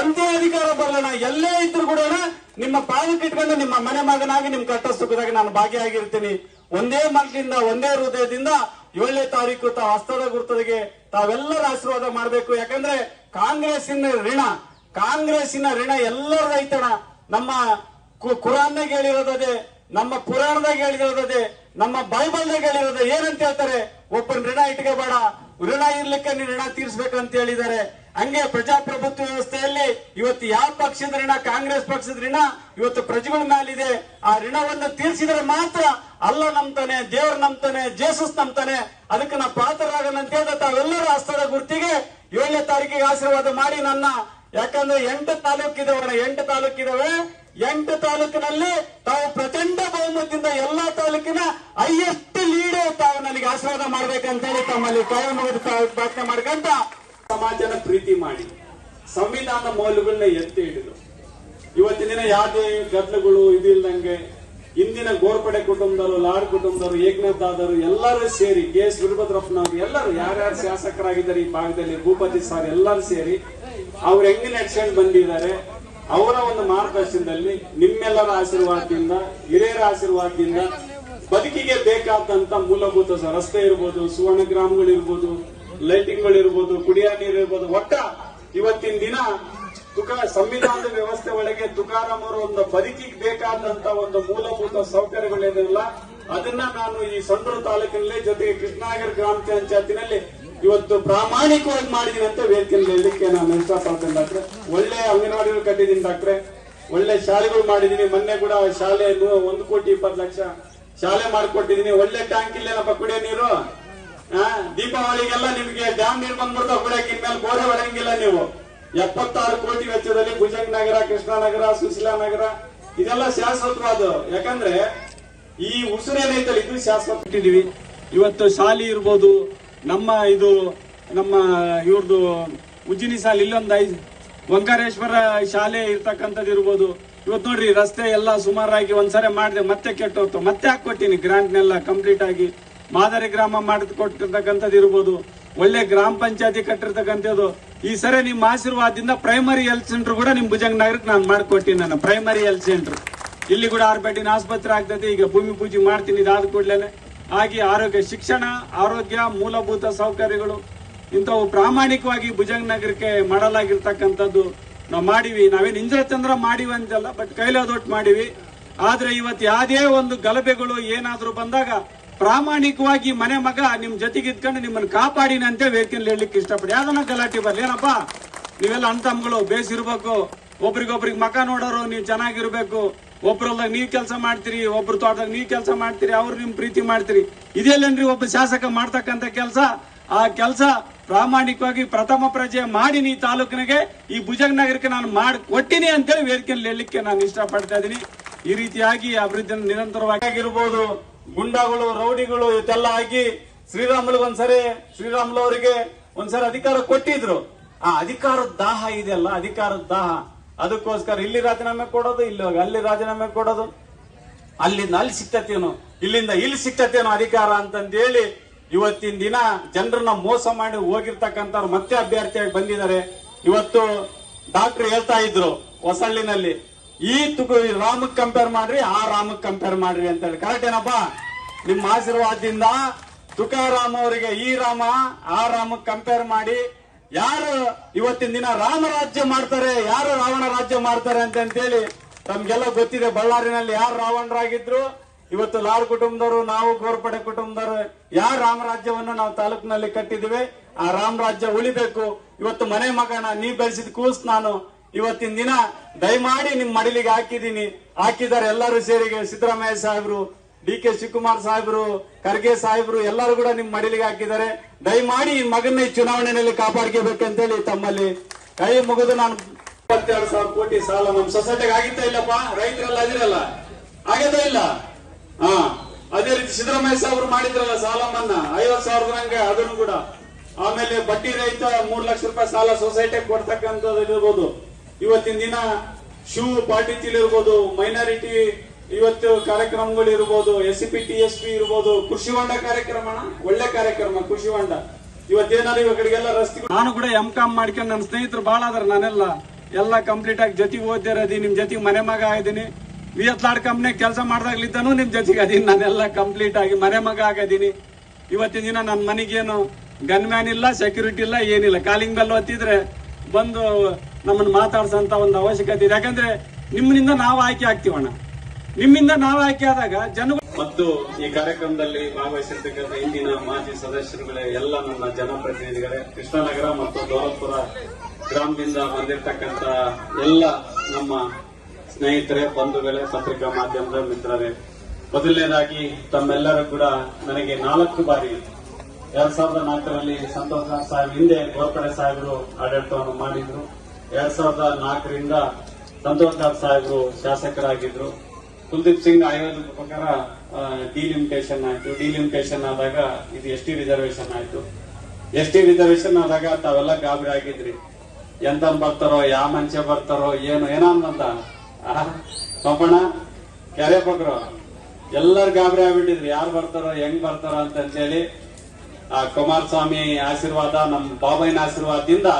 ಎಂದೇ ಅಧಿಕಾರ ಬರಲ್ಲ ಎಲ್ಲೇ ಇದ್ರು ಕೂಡ ನಿಮ್ಮ ಪಾದಕ್ಕೆ ಇಟ್ಕೊಂಡು ನಿಮ್ಮ ಮನೆ ಮಗನಾಗಿ ನಿಮ್ ಕಟ್ಟ ಸುಖದಾಗ ನಾನು ಭಾಗಿಯಾಗಿರ್ತೀನಿ. ಒಂದೇ ಮನದಿಂದ ಒಂದೇ ಹೃದಯದಿಂದ ಏಳನೇ ತಾರೀಕು ತಾವು ಹಸ್ತದ ಗುರುತದಿಗೆ ತಾವೆಲ್ಲರ ಆಶೀರ್ವಾದ ಮಾಡಬೇಕು. ಯಾಕಂದ್ರೆ ಕಾಂಗ್ರೆಸ್ಸಿನ ಋಣ ಕಾಂಗ್ರೆಸ್ಸಿನ ಋಣ ಎಲ್ಲರ ರೈತಣ ನಮ್ಮ ಕುರಾನ್ನಾಗ ಹೇಳಿರೋದೇ ನಮ್ಮ ಪುರಾಣದಾಗ ಹೇಳಿರೋದೇ ನಮ್ಮ ಬೈಬಲ್ದಾಗ ಹೇಳಿರೋದು ಏನಂತ ಹೇಳ್ತಾರೆ? ಒಬ್ಬನ ಋಣ ಇಟ್ಕೋಬೇಡ ಋಣ ಇರ್ಲಿಕ್ಕೆ ನೀನು ಋಣ ತೀರ್ಸ್ಬೇಕಂತ ಹೇಳಿದ್ದಾರೆ. ಹಂಗೆ ಪ್ರಜಾಪ್ರಭುತ್ವ ವ್ಯವಸ್ಥೆಯಲ್ಲಿ ಇವತ್ತು ಯಾವ ಪಕ್ಷದ ಋಣ? ಕಾಂಗ್ರೆಸ್ ಪಕ್ಷದ ಋಣ? ಇವತ್ತು ಪ್ರಜೆಗಳ ಮೇಲಿದೆ. ಆ ಋಣವನ್ನು ತೀರ್ಸಿದ್ರೆ ಮಾತ್ರ ಅಲ್ಲ ನಂಬ್ತಾನೆ, ದೇವ್ರ ನಂಬ್ತಾನೆ, ಜೇಸಸ್ ನಂಬ್ತಾನೆ. ಅದಕ್ಕೆ ನಾ ಅಂತ ಹೇಳಿದ ತಾವೆಲ್ಲರೂ ಹಸ್ತದ ಗುರ್ತಿಗೆ ಏಳನೇ ತಾರೀಕಿಗೆ ಆಶೀರ್ವಾದ ಮಾಡಿ ನನ್ನ. ಯಾಕಂದ್ರೆ ಎಂಟು ತಾಲೂಕಿದಾವೆ ಎಂಟು ತಾಲೂಕಿದಾವೆ. ಎಂಟು ತಾಲೂಕಿನಲ್ಲಿ ತಾವು ಪ್ರಚಂಡ ಬಹುಮತದಿಂದ ಎಲ್ಲಾ ತಾಲೂಕಿನ ಹೈಯೆಸ್ಟ್ ಲೀಡರ್ ತಾವು ನನಗೆ ಆಶೀರ್ವಾದ ಹೇಳಿ ತಮ್ಮಲ್ಲಿ ಕೈ ಮುಗಿದು ತಾವು ಪ್ರಾರ್ಥನೆ ಮಾಡ್ಕೊಂತ ಸಮಾಜನ ಪ್ರೀತಿ ಮಾಡಿ, ಸಂವಿಧಾನ ಮೌಲ್ಯಗಳನ್ನ ಎತ್ತಿ ಹಿಡಿದು. ಇವತ್ತಿನ ದಿನ ಯಾವುದೇ ಗದ್ದಲಗಳು ಇದಿಲ್ದಂಗೆ ಇಂದಿನ ಗೋರ್ಪಡೆ ಕುಟುಂಬದವರು, ಲಾಡ್ ಕುಟುಂಬದವರು, ಏಕನಾಥಾದರು ಎಲ್ಲರೂ ಸೇರಿ, ಕೆ ಎಸ್ ವೀರಭದ್ರಪ್ಪನವರು ಎಲ್ಲರೂ ಯಾರ್ಯಾರು ಶಾಸಕರಾಗಿದ್ದಾರೆ ಈ ಭಾಗದಲ್ಲಿ, ಭೂಪತಿ ಸರ್ ಎಲ್ಲರೂ ಸೇರಿ, ಅವ್ರು ಹೆಂಗ್ ನಡ್ಸ್ಕೊಂಡು ಬಂದಿದ್ದಾರೆ ಅವರ ಒಂದು ಮಾರ್ಗದರ್ಶನದಲ್ಲಿ ನಿಮ್ಮೆಲ್ಲರ ಆಶೀರ್ವಾದದಿಂದ, ಹಿರಿಯರ ಆಶೀರ್ವಾದದಿಂದ ಬದುಕಿಗೆ ಬೇಕಾದಂತ ಮೂಲಭೂತ ರಸ್ತೆ ಇರ್ಬೋದು, ಸುವರ್ಣ ಗ್ರಾಮಗಳು ಇರ್ಬೋದು ಲೈಟಿಂಗ್ಗಳು ಇರ್ಬೋದು ಕುಡಿಯ ನೀರು ಇರ್ಬೋದು ಒಟ್ಟ ಇವತ್ತಿನ ದಿನ ತುಕ ಸಂವಿಧಾನದ ವ್ಯವಸ್ಥೆ ಒಳಗೆ ತುಕಾರಾಮ್ ಒಂದು ಬದುಕಿಗೆ ಬೇಕಾದಂತ ಒಂದು ಮೂಲಭೂತ ಸೌಕರ್ಯಗಳೇನಿಲ್ಲ ಅದನ್ನ ನಾನು ಈ ಸಂಡೂರು ತಾಲೂಕಿನಲ್ಲಿ ಜೊತೆಗೆ ಕೃಷ್ಣಾಗರ್ ಗ್ರಾಮ ಪಂಚಾಯತಿನಲ್ಲಿ ಇವತ್ತು ಪ್ರಾಮಾಣಿಕವಾಗಿ ಮಾಡಿದೀನಿ ಅಂತ ವೇದಿಕೆಯಲ್ಲಿ ಹೇಳಲಿಕ್ಕೆ ನಾನು ಇಷ್ಟಪಡ್ತೇನೆ ಡಾಕ್ಟ್ರೆ. ಒಳ್ಳೆ ಅಂಗನವಾಡಿಗಳು ಕಟ್ಟಿದ್ದೀನಿ ಡಾಕ್ಟ್ರೆ. ಒಳ್ಳೆ ಶಾಲೆಗಳು ಮಾಡಿದೀನಿ ಮೊನ್ನೆ ಕೂಡ ಶಾಲೆ ಒಂದು ಕೋಟಿ ಇಪ್ಪತ್ತು ಲಕ್ಷ ಶಾಲೆ ಮಾಡಿಕೊಟ್ಟಿದೀನಿ ಒಳ್ಳೆ ಟ್ಯಾಂಕ್ ಇಲ್ಲೇನಪ್ಪ ಕುಡಿಯೋ ನೀರು. ದೀಪಾವಳಿಗೆಲ್ಲ ನಿಮ್ಗೆ ಡ್ಯಾಮ್ ನೀರು ಬಂದ್ಬಿಡ್ತಾವ ಕುಡಿಯಕ್ಕೆ ಇನ್ಮೇಲೆ ಬೋರೆ ಹೊಡೆಯಂಗಿಲ್ಲ ನೀವು. ಎಪ್ಪತ್ತಾರು ಕೋಟಿ ವೆಚ್ಚದಲ್ಲಿ ಭುಜಂಗ್ ನಗರ ಕೃಷ್ಣಾನಗರ ಸುಶೀಲಾ ನಗರ, ಇದೆಲ್ಲ ಶಾಶ್ವತವಾದ ಯಾಕಂದ್ರೆ ಈ ಉಸಿರೇನೈತಲ್ಲ ಇದು ಶಾಶ್ವತ ಇಟ್ಟಿದೀವಿ ಇವತ್ತು ಶಾಲೆ ಇರ್ಬೋದು ನಮ್ಮ ಇದು, ನಮ್ಮ ಇವ್ರದ್ದು ಉಜ್ಜಿನಿ ಶಾಲೆ ಇಲ್ಲೊಂದು ಐ ಓಂಕಾರೇಶ್ವರ ಶಾಲೆ ಇರ್ತಕ್ಕಂಥದ್ದು ಇರ್ಬೋದು. ಇವತ್ತು ನೋಡ್ರಿ ರಸ್ತೆ ಎಲ್ಲ ಸುಮಾರಾಗಿ ಒಂದ್ಸರಿ ಮಾಡಿದೆ, ಮತ್ತೆ ಕೆಟ್ಟೋಗ್ತು ಮತ್ತೆ ಹಾಕೊಟ್ಟಿನಿ ಗ್ರಾಂಟ್ನೆಲ್ಲ ಕಂಪ್ಲೀಟ್ ಆಗಿ. ಮಾದರಿ ಗ್ರಾಮ ಮಾಡಿಕೊಟ್ಟಿರ್ತಕ್ಕಂಥದ್ದು ಇರ್ಬೋದು. ಒಳ್ಳೆ ಗ್ರಾಮ ಪಂಚಾಯತಿ ಕಟ್ಟಿರ್ತಕ್ಕಂಥದ್ದು. ಈ ಸರಿ ನಿಮ್ಮ ಆಶೀರ್ವಾದದಿಂದ ಪ್ರೈಮರಿ ಹೆಲ್ತ್ ಸೆಂಟರ್ ಕೂಡ ನಿಮ್ಮ ಭುಜಂಗ್ ನಗರಕ್ಕೆ ನಾನು ಮಾಡ್ಕೊಟ್ಟಿನಿ ನಾನು. ಪ್ರೈಮರಿ ಹೆಲ್ತ್ ಸೆಂಟರ್ ಇಲ್ಲಿ ಕೂಡ ಆರ್ಪೇಟಿನ ಆಸ್ಪತ್ರೆ ಆಗ್ತದೆ. ಈಗ ಭೂಮಿ ಪೂಜೆ ಮಾಡ್ತೀನಿ ಇದಾದ ಕೂಡಲೇ ಹಾಗೆ ಆರೋಗ್ಯ, ಶಿಕ್ಷಣ, ಆರೋಗ್ಯ, ಮೂಲಭೂತ ಸೌಕರ್ಯಗಳು ಇಂಥವು ಪ್ರಾಮಾಣಿಕವಾಗಿ ಭುಜಂಗ್ ನಗರಕ್ಕೆ ಮಾಡಲಾಗಿರ್ತಕ್ಕಂಥದ್ದು ನಾವು ಮಾಡಿವಿ. ನಾವೇನು ಇಂದ್ರ ಚಂದ್ರ ಮಾಡಿವಿ ಅಂತಲ್ಲ ಬಟ್ ಕೈಲಾದೊಟ್ಟು ಮಾಡಿವಿ. ಆದರೆ ಇವತ್ತು ಯಾವುದೇ ಒಂದು ಗಲಭೆಗಳು ಏನಾದರೂ ಬಂದಾಗ ಪ್ರಾಮಾಣಿಕವಾಗಿ ಮನೆ ಮಗ ನಿಮ್ಮ ಜೊತೆಗೆ ಇದ್ಕೊಂಡು ನಿಮ್ಮನ್ನ ಕಾಪಾಡಿನ ಅಂತ ವೇದಿಕೆಯಲ್ಲಿ ಹೇಳಲಿಕ್ಕೆ ಇಷ್ಟಪಡಿ. ಯಾವ್ದನ್ನ ಗಲಾಟೆ ಬರ್ಲಿ, ಏನಪ್ಪ? ನೀವೆಲ್ಲ ಅಣ್ತಮ್ಗಳು ಬೇಸಿರ್ಬೇಕು ಒಬ್ರಿಗೊಬ್ರಿಗೆ ಮಕ ನೋಡೋರು, ನೀವು ಚೆನ್ನಾಗಿರ್ಬೇಕು ಒಬ್ರಲ್ದಾಗ ನೀವು ಕೆಲಸ ಮಾಡ್ತೀರಿ, ಒಬ್ರ ತೋಟದಾಗ ನೀವು ಕೆಲಸ ಮಾಡ್ತೀರಿ, ಅವ್ರು ನಿಮ್ ಪ್ರೀತಿ ಮಾಡ್ತೀರಿ. ಇದೆಲ್ಲೇನ್ರಿ ಒಬ್ಬ ಶಾಸಕ ಮಾಡ್ತಕ್ಕಂತ ಕೆಲಸ. ಆ ಕೆಲಸ ಪ್ರಾಮಾಣಿಕವಾಗಿ ಪ್ರಥಮ ಪ್ರಜೆ ಮಾಡಿ ಈ ತಾಲೂಕಿನಾಗೆ, ಈ ಭುಜಂಗ್ ನಗರಕ್ಕೆ ನಾನು ಮಾಡಿ ಕೊಟ್ಟಿನಿ ಅಂತೇಳಿ ವೇದಿಕೆಯಲ್ಲಿ ಹೇಳಲಿಕ್ಕೆ ನಾನು ಇಷ್ಟಪಡ್ತಾ ಇದ್ದೀನಿ. ಈ ರೀತಿಯಾಗಿ ಅಭಿವೃದ್ಧಿಯನ್ನು ನಿರಂತರವಾಗಿ ಆಗಿರ್ಬೋದು, ಗುಂಡಾಗಳು, ರೌಡಿಗಳು, ಇದೆಲ್ಲ ಆಗಿ ಶ್ರೀರಾಮುಲು ಒಂದ್ಸರಿ, ಶ್ರೀರಾಮುಲು ಅವರಿಗೆ ಒಂದ್ಸರಿ ಅಧಿಕಾರ ಕೊಟ್ಟಿದ್ರು. ಆ ಅಧಿಕಾರದ ದಾಹ ಇದೆಯಲ್ಲ, ಅಧಿಕಾರದ ದಾಹ. ಅದಕ್ಕೋಸ್ಕರ ಇಲ್ಲಿ ರಾಜೀನಾಮೆ ಕೊಡೋದು, ಇಲ್ಲಿ ಹೋಗಿ ಅಲ್ಲಿ ರಾಜೀನಾಮೆ ಕೊಡೋದು. ಅಲ್ಲಿಂದ ಅಲ್ಲಿ ಸಿಕ್ತತೇನು ಇಲ್ಲಿಂದ ಇಲ್ಲಿ ಸಿಕ್ತತೇನೋ ಅಧಿಕಾರ ಅಂತಂದೇಳಿ ಇವತ್ತಿನ ದಿನ ಜನರನ್ನ ಮೋಸ ಮಾಡಿ ಹೋಗಿರ್ತಕ್ಕಂಥವ್ರು ಮತ್ತೆ ಅಭ್ಯರ್ಥಿಯಾಗಿ ಬಂದಿದ್ದಾರೆ. ಇವತ್ತು ಡಾಕ್ಟರ್ ಹೇಳ್ತಾ ಇದ್ರು ಹೊಸಳ್ಳಿನಲ್ಲಿ, ಈ ತುಗು ರಾಮಕ್ ಕಂಪೇರ್ ಮಾಡ್ರಿ, ಆ ರಾಮಕ್ ಕಂಪೇರ್ ಮಾಡ್ರಿ ಅಂತ ಹೇಳಿ ಕರೆಕ್ಟ್ ಏನಪ್ಪ? ನಿಮ್ಮ ಆಶೀರ್ವಾದದಿಂದ ತುಕಾರಾಮ್ ಅವರಿಗೆ ಈ ರಾಮ, ಆ ರಾಮಕ್ ಕಂಪೇರ್ ಮಾಡಿ ಯಾರು ಇವತ್ತಿನ ದಿನ ರಾಮರಾಜ್ಯ ಮಾಡ್ತಾರೆ, ಯಾರು ರಾವಣ ರಾಜ್ಯ ಮಾಡ್ತಾರೆ ಅಂತ ಹೇಳಿ ತಮ್ಗೆಲ್ಲ ಗೊತ್ತಿದೆ. ಬಳ್ಳಾರಿನಲ್ಲಿ ಯಾರು ರಾವಣರಾಗಿದ್ರು? ಇವತ್ತು ಲಾರ್ ಕುಟುಂಬದವರು, ನಾವು ಗೋರ್ಪಡೆ ಕುಟುಂಬದವರು, ಯಾರು ರಾಮರಾಜ್ಯವನ್ನು ನಾವು ತಾಲೂಕಿನಲ್ಲಿ ಕಟ್ಟಿದಿವಿ ಆ ರಾಮರಾಜ್ಯ ಉಳಿಬೇಕು. ಇವತ್ತು ಮನೆ ಮಗನ, ನೀ ಬೆಳೆಸಿದ ಕೂಸ್ ನಾನು. ಇವತ್ತಿನ ದಿನ ದಯಮಾಡಿ ನಿಮ್ ಮಡಿಲಿಗೆ ಹಾಕಿದೀನಿ ಹಾಕಿದ್ದಾರೆ ಎಲ್ಲರೂ ಸೇರಿಗೆ ಸಿದ್ದರಾಮಯ್ಯ ಸಾಹೇಬ್ರು. ಡಿ ಕೆ ಶಿವಕುಮಾರ್ ಸಾಹೇಬರು, ಖರ್ಗೆ ಸಾಹೇಬರು ಎಲ್ಲರೂ ಕೂಡ ನಿಮ್ ಮಡಿಲಿಗೆ ಹಾಕಿದ್ದಾರೆ. ದಯಮಾಡಿ ಈ ಮಗನ ಈ ಚುನಾವಣೆಯಲ್ಲಿ ಕಾಪಾಡ್ಕೋಬೇಕಂತೇಳಿ ತಮ್ಮಲ್ಲಿ ಕೈ ಮುಗಿದು ನಾನು ಇಪ್ಪತ್ತೆರಡು ಸಾವಿರ ಕೋಟಿ ಸಾಲ ನಮ್ಮ ಸೊಸೈಟಿಗೆ ಆಗಿತ್ತಾ ಇಲ್ಲಪ್ಪ? ರೈತರೆಲ್ಲ ಅದಿರಲ್ಲ? ಆಗ್ಯದ ಇಲ್ಲ? ಹಾ, ಅದೇ ರೀತಿ ಸಿದ್ದರಾಮಯ್ಯ ಸಾಹೇಬರು ಮಾಡಿದ್ರಲ್ಲ ಸಾಲ ಮನ್ನಾ ಐವತ್ ಸಾವಿರದಂಗೆ ಅದನ್ನು ಕೂಡ. ಆಮೇಲೆ ಬಡ್ಡಿ ರೈತ ಮೂರ್ ಲಕ್ಷ ರೂಪಾಯಿ ಸಾಲ ಸೊಸೈಟಿಗೆ ಕೊಡ್ತಕ್ಕಂಥದ್ದು ಇರ್ಬೋದು. ಇವತ್ತಿನ ದಿನ ಶೂ ಪಾರ್ಟಿ ಚೀಲ ಇರ್ಬೋದು ಮೈನಾರಿಟಿ ಇವತ್ತು ಕಾರ್ಯಕ್ರಮಗಳು ಇರ್ಬೋದು S P T S P ಇರ್ಬೋದು, ಕೃಷಿ ಹೊಂಡ ಕಾರ್ಯಕ್ರಮ? ಒಳ್ಳೆ ಕಾರ್ಯಕ್ರಮ, ಕೃಷಿ ಹೊಂಡ. ಇವತ್ತೇನಾದ್ರು ಇವ ಕಡೆಗೆಲ್ಲ ರಸ್ತೆ ನಾನು ಕೂಡ ಎಂ ಕಾಮ್ ಮಾಡ್ಕೊಂಡು ನನ್ನ ಸ್ನೇಹಿತರು ಬಹಳ ಆದ್ರೆ ನಾನೆಲ್ಲ. ಎಲ್ಲ ಕಂಪ್ಲೀಟ್ ಆಗಿ ಜೊತೆಗೆ ಓದಿರೋದಿ ನಿಮ್ ಜೊತೆಗೆ ಮನೆ ಮಗ ಆಗಿದ್ದೀನಿ. ವಿ ಎಸ್ ಲಾಡ್ ಕಂಪ್ನಿ ಕೆಲಸ ಮಾಡ್ದಾಗ್ಲಿದ್ದಾನು ನಿಮ್ ಜೊತೆಗೆ ಅದೀನಿ. ನಾನೆಲ್ಲ ಕಂಪ್ಲೀಟ್ ಆಗಿ ಮನೆ ಮಗ ಆಗದೀನಿ ಇವತ್ತಿನ ದಿನ ನನ್ನ ಮನೆಗೇನು ಗನ್ ಮ್ಯಾನ್ ಇಲ್ಲ ಸೆಕ್ಯೂರಿಟಿ ಇಲ್ಲ, ಏನಿಲ್ಲ. ಕಾಲಿಂಗ್ ಬೆಲ್ ಒತ್ತಿದ್ರೆ ಬಂದು ನಮ್ಮನ್ನು ಮಾತಾಡ್ಸಂತ ಒಂದು ಅವಶ್ಯಕತೆ ಇದೆ. ಯಾಕಂದ್ರೆ ನಿಮ್ಮಿಂದ ನಾವು ಆಯ್ಕೆ ಆಗ್ತೀವಣ್ಣ. ನಿಮ್ಮಿಂದ ನಾವು ಆಯ್ಕೆ ಆದಾಗ ಜನ ಮತ್ತು ಈ ಕಾರ್ಯಕ್ರಮದಲ್ಲಿ ಭಾಗವಹಿಸಿರ್ತಕ್ಕಂಥ ಹಿಂದಿನ ಮಾಜಿ ಸದಸ್ಯರುಗಳೇ ಎಲ್ಲ ನನ್ನ ಜನಪ್ರತಿನಿಧಿಗಳೇ, ಕೃಷ್ಣನಗರ ಮತ್ತು ದೌಲತ್ಪುರ ಗ್ರಾಮದಿಂದ ಬಂದಿರತಕ್ಕಂತ ಎಲ್ಲ ನಮ್ಮ ಸ್ನೇಹಿತರೆ, ಬಂಧುಗಳೇ, ಪತ್ರಿಕಾ ಮಾಧ್ಯಮದ ಮಿತ್ರರೇ. ಮೊದಲನೇದಾಗಿ ತಮ್ಮೆಲ್ಲರೂ ಕೂಡ ನನಗೆ ನಾಲ್ಕು ಬಾರಿ ಎರಡ್ ಸಾವಿರದ ನಾಲ್ಕರಲ್ಲಿ ಸಂತೋಷ್ ಸಾಹೇಬ್ ಹಿಂದೆ ಗೋರ್ಪಡೆ ಸಾಹೇಬರು ಆಡಳಿತವನ್ನು ಮಾಡಿದ್ರು. ಎರಡ್ ಸಾವಿರದ ನಾಲ್ಕರಿಂದ ಸಂತೋಷ್ ಸಾಹೇಬರು ಶಾಸಕರಾಗಿದ್ರು. ಕುಲ್ದೀಪ್ ಸಿಂಗ್ ಆಯೋಗದ ಪ್ರಕಾರ ಡಿಲಿಮಿಟೇಷನ್ ಆಯ್ತು. ಡಿಲಿಮಿಟೇಷನ್ ಆದಾಗ ಇದು ಎಸ್ ಟಿ ರಿಸರ್ವೇಶನ್ ಆಯ್ತು. ಎಸ್ ಟಿ ರಿಸರ್ವೇಶನ್ ಆದಾಗ ತಾವೆಲ್ಲ ಗಾಬರಿ ಆಗಿದ್ರಿ. ಎಂತ ಬರ್ತಾರೋ ಯಾವ ಮನುಷ್ಯ ಬರ್ತಾರೋ, ಏನು ಏನೋ ಅನ್ನಂತ ಪಪ್ಪಣ ಕ್ಯಾರೆ ಬಗ್ರು ಎಲ್ಲರೂ ಗಾಬರಿ ಆಗ್ಬಿಟ್ಟಿದ್ರಿ. ಯಾರು ಬರ್ತಾರೋ, ಹೆಂಗ್ ಬರ್ತಾರೋ ಅಂತ ಹೇಳಿ ಆ ಕುಮಾರಸ್ವಾಮಿ ಆಶೀರ್ವಾದ ನಮ್ಮ ಬಾಬೈನ ಆಶೀರ್ವಾದದಿಂದ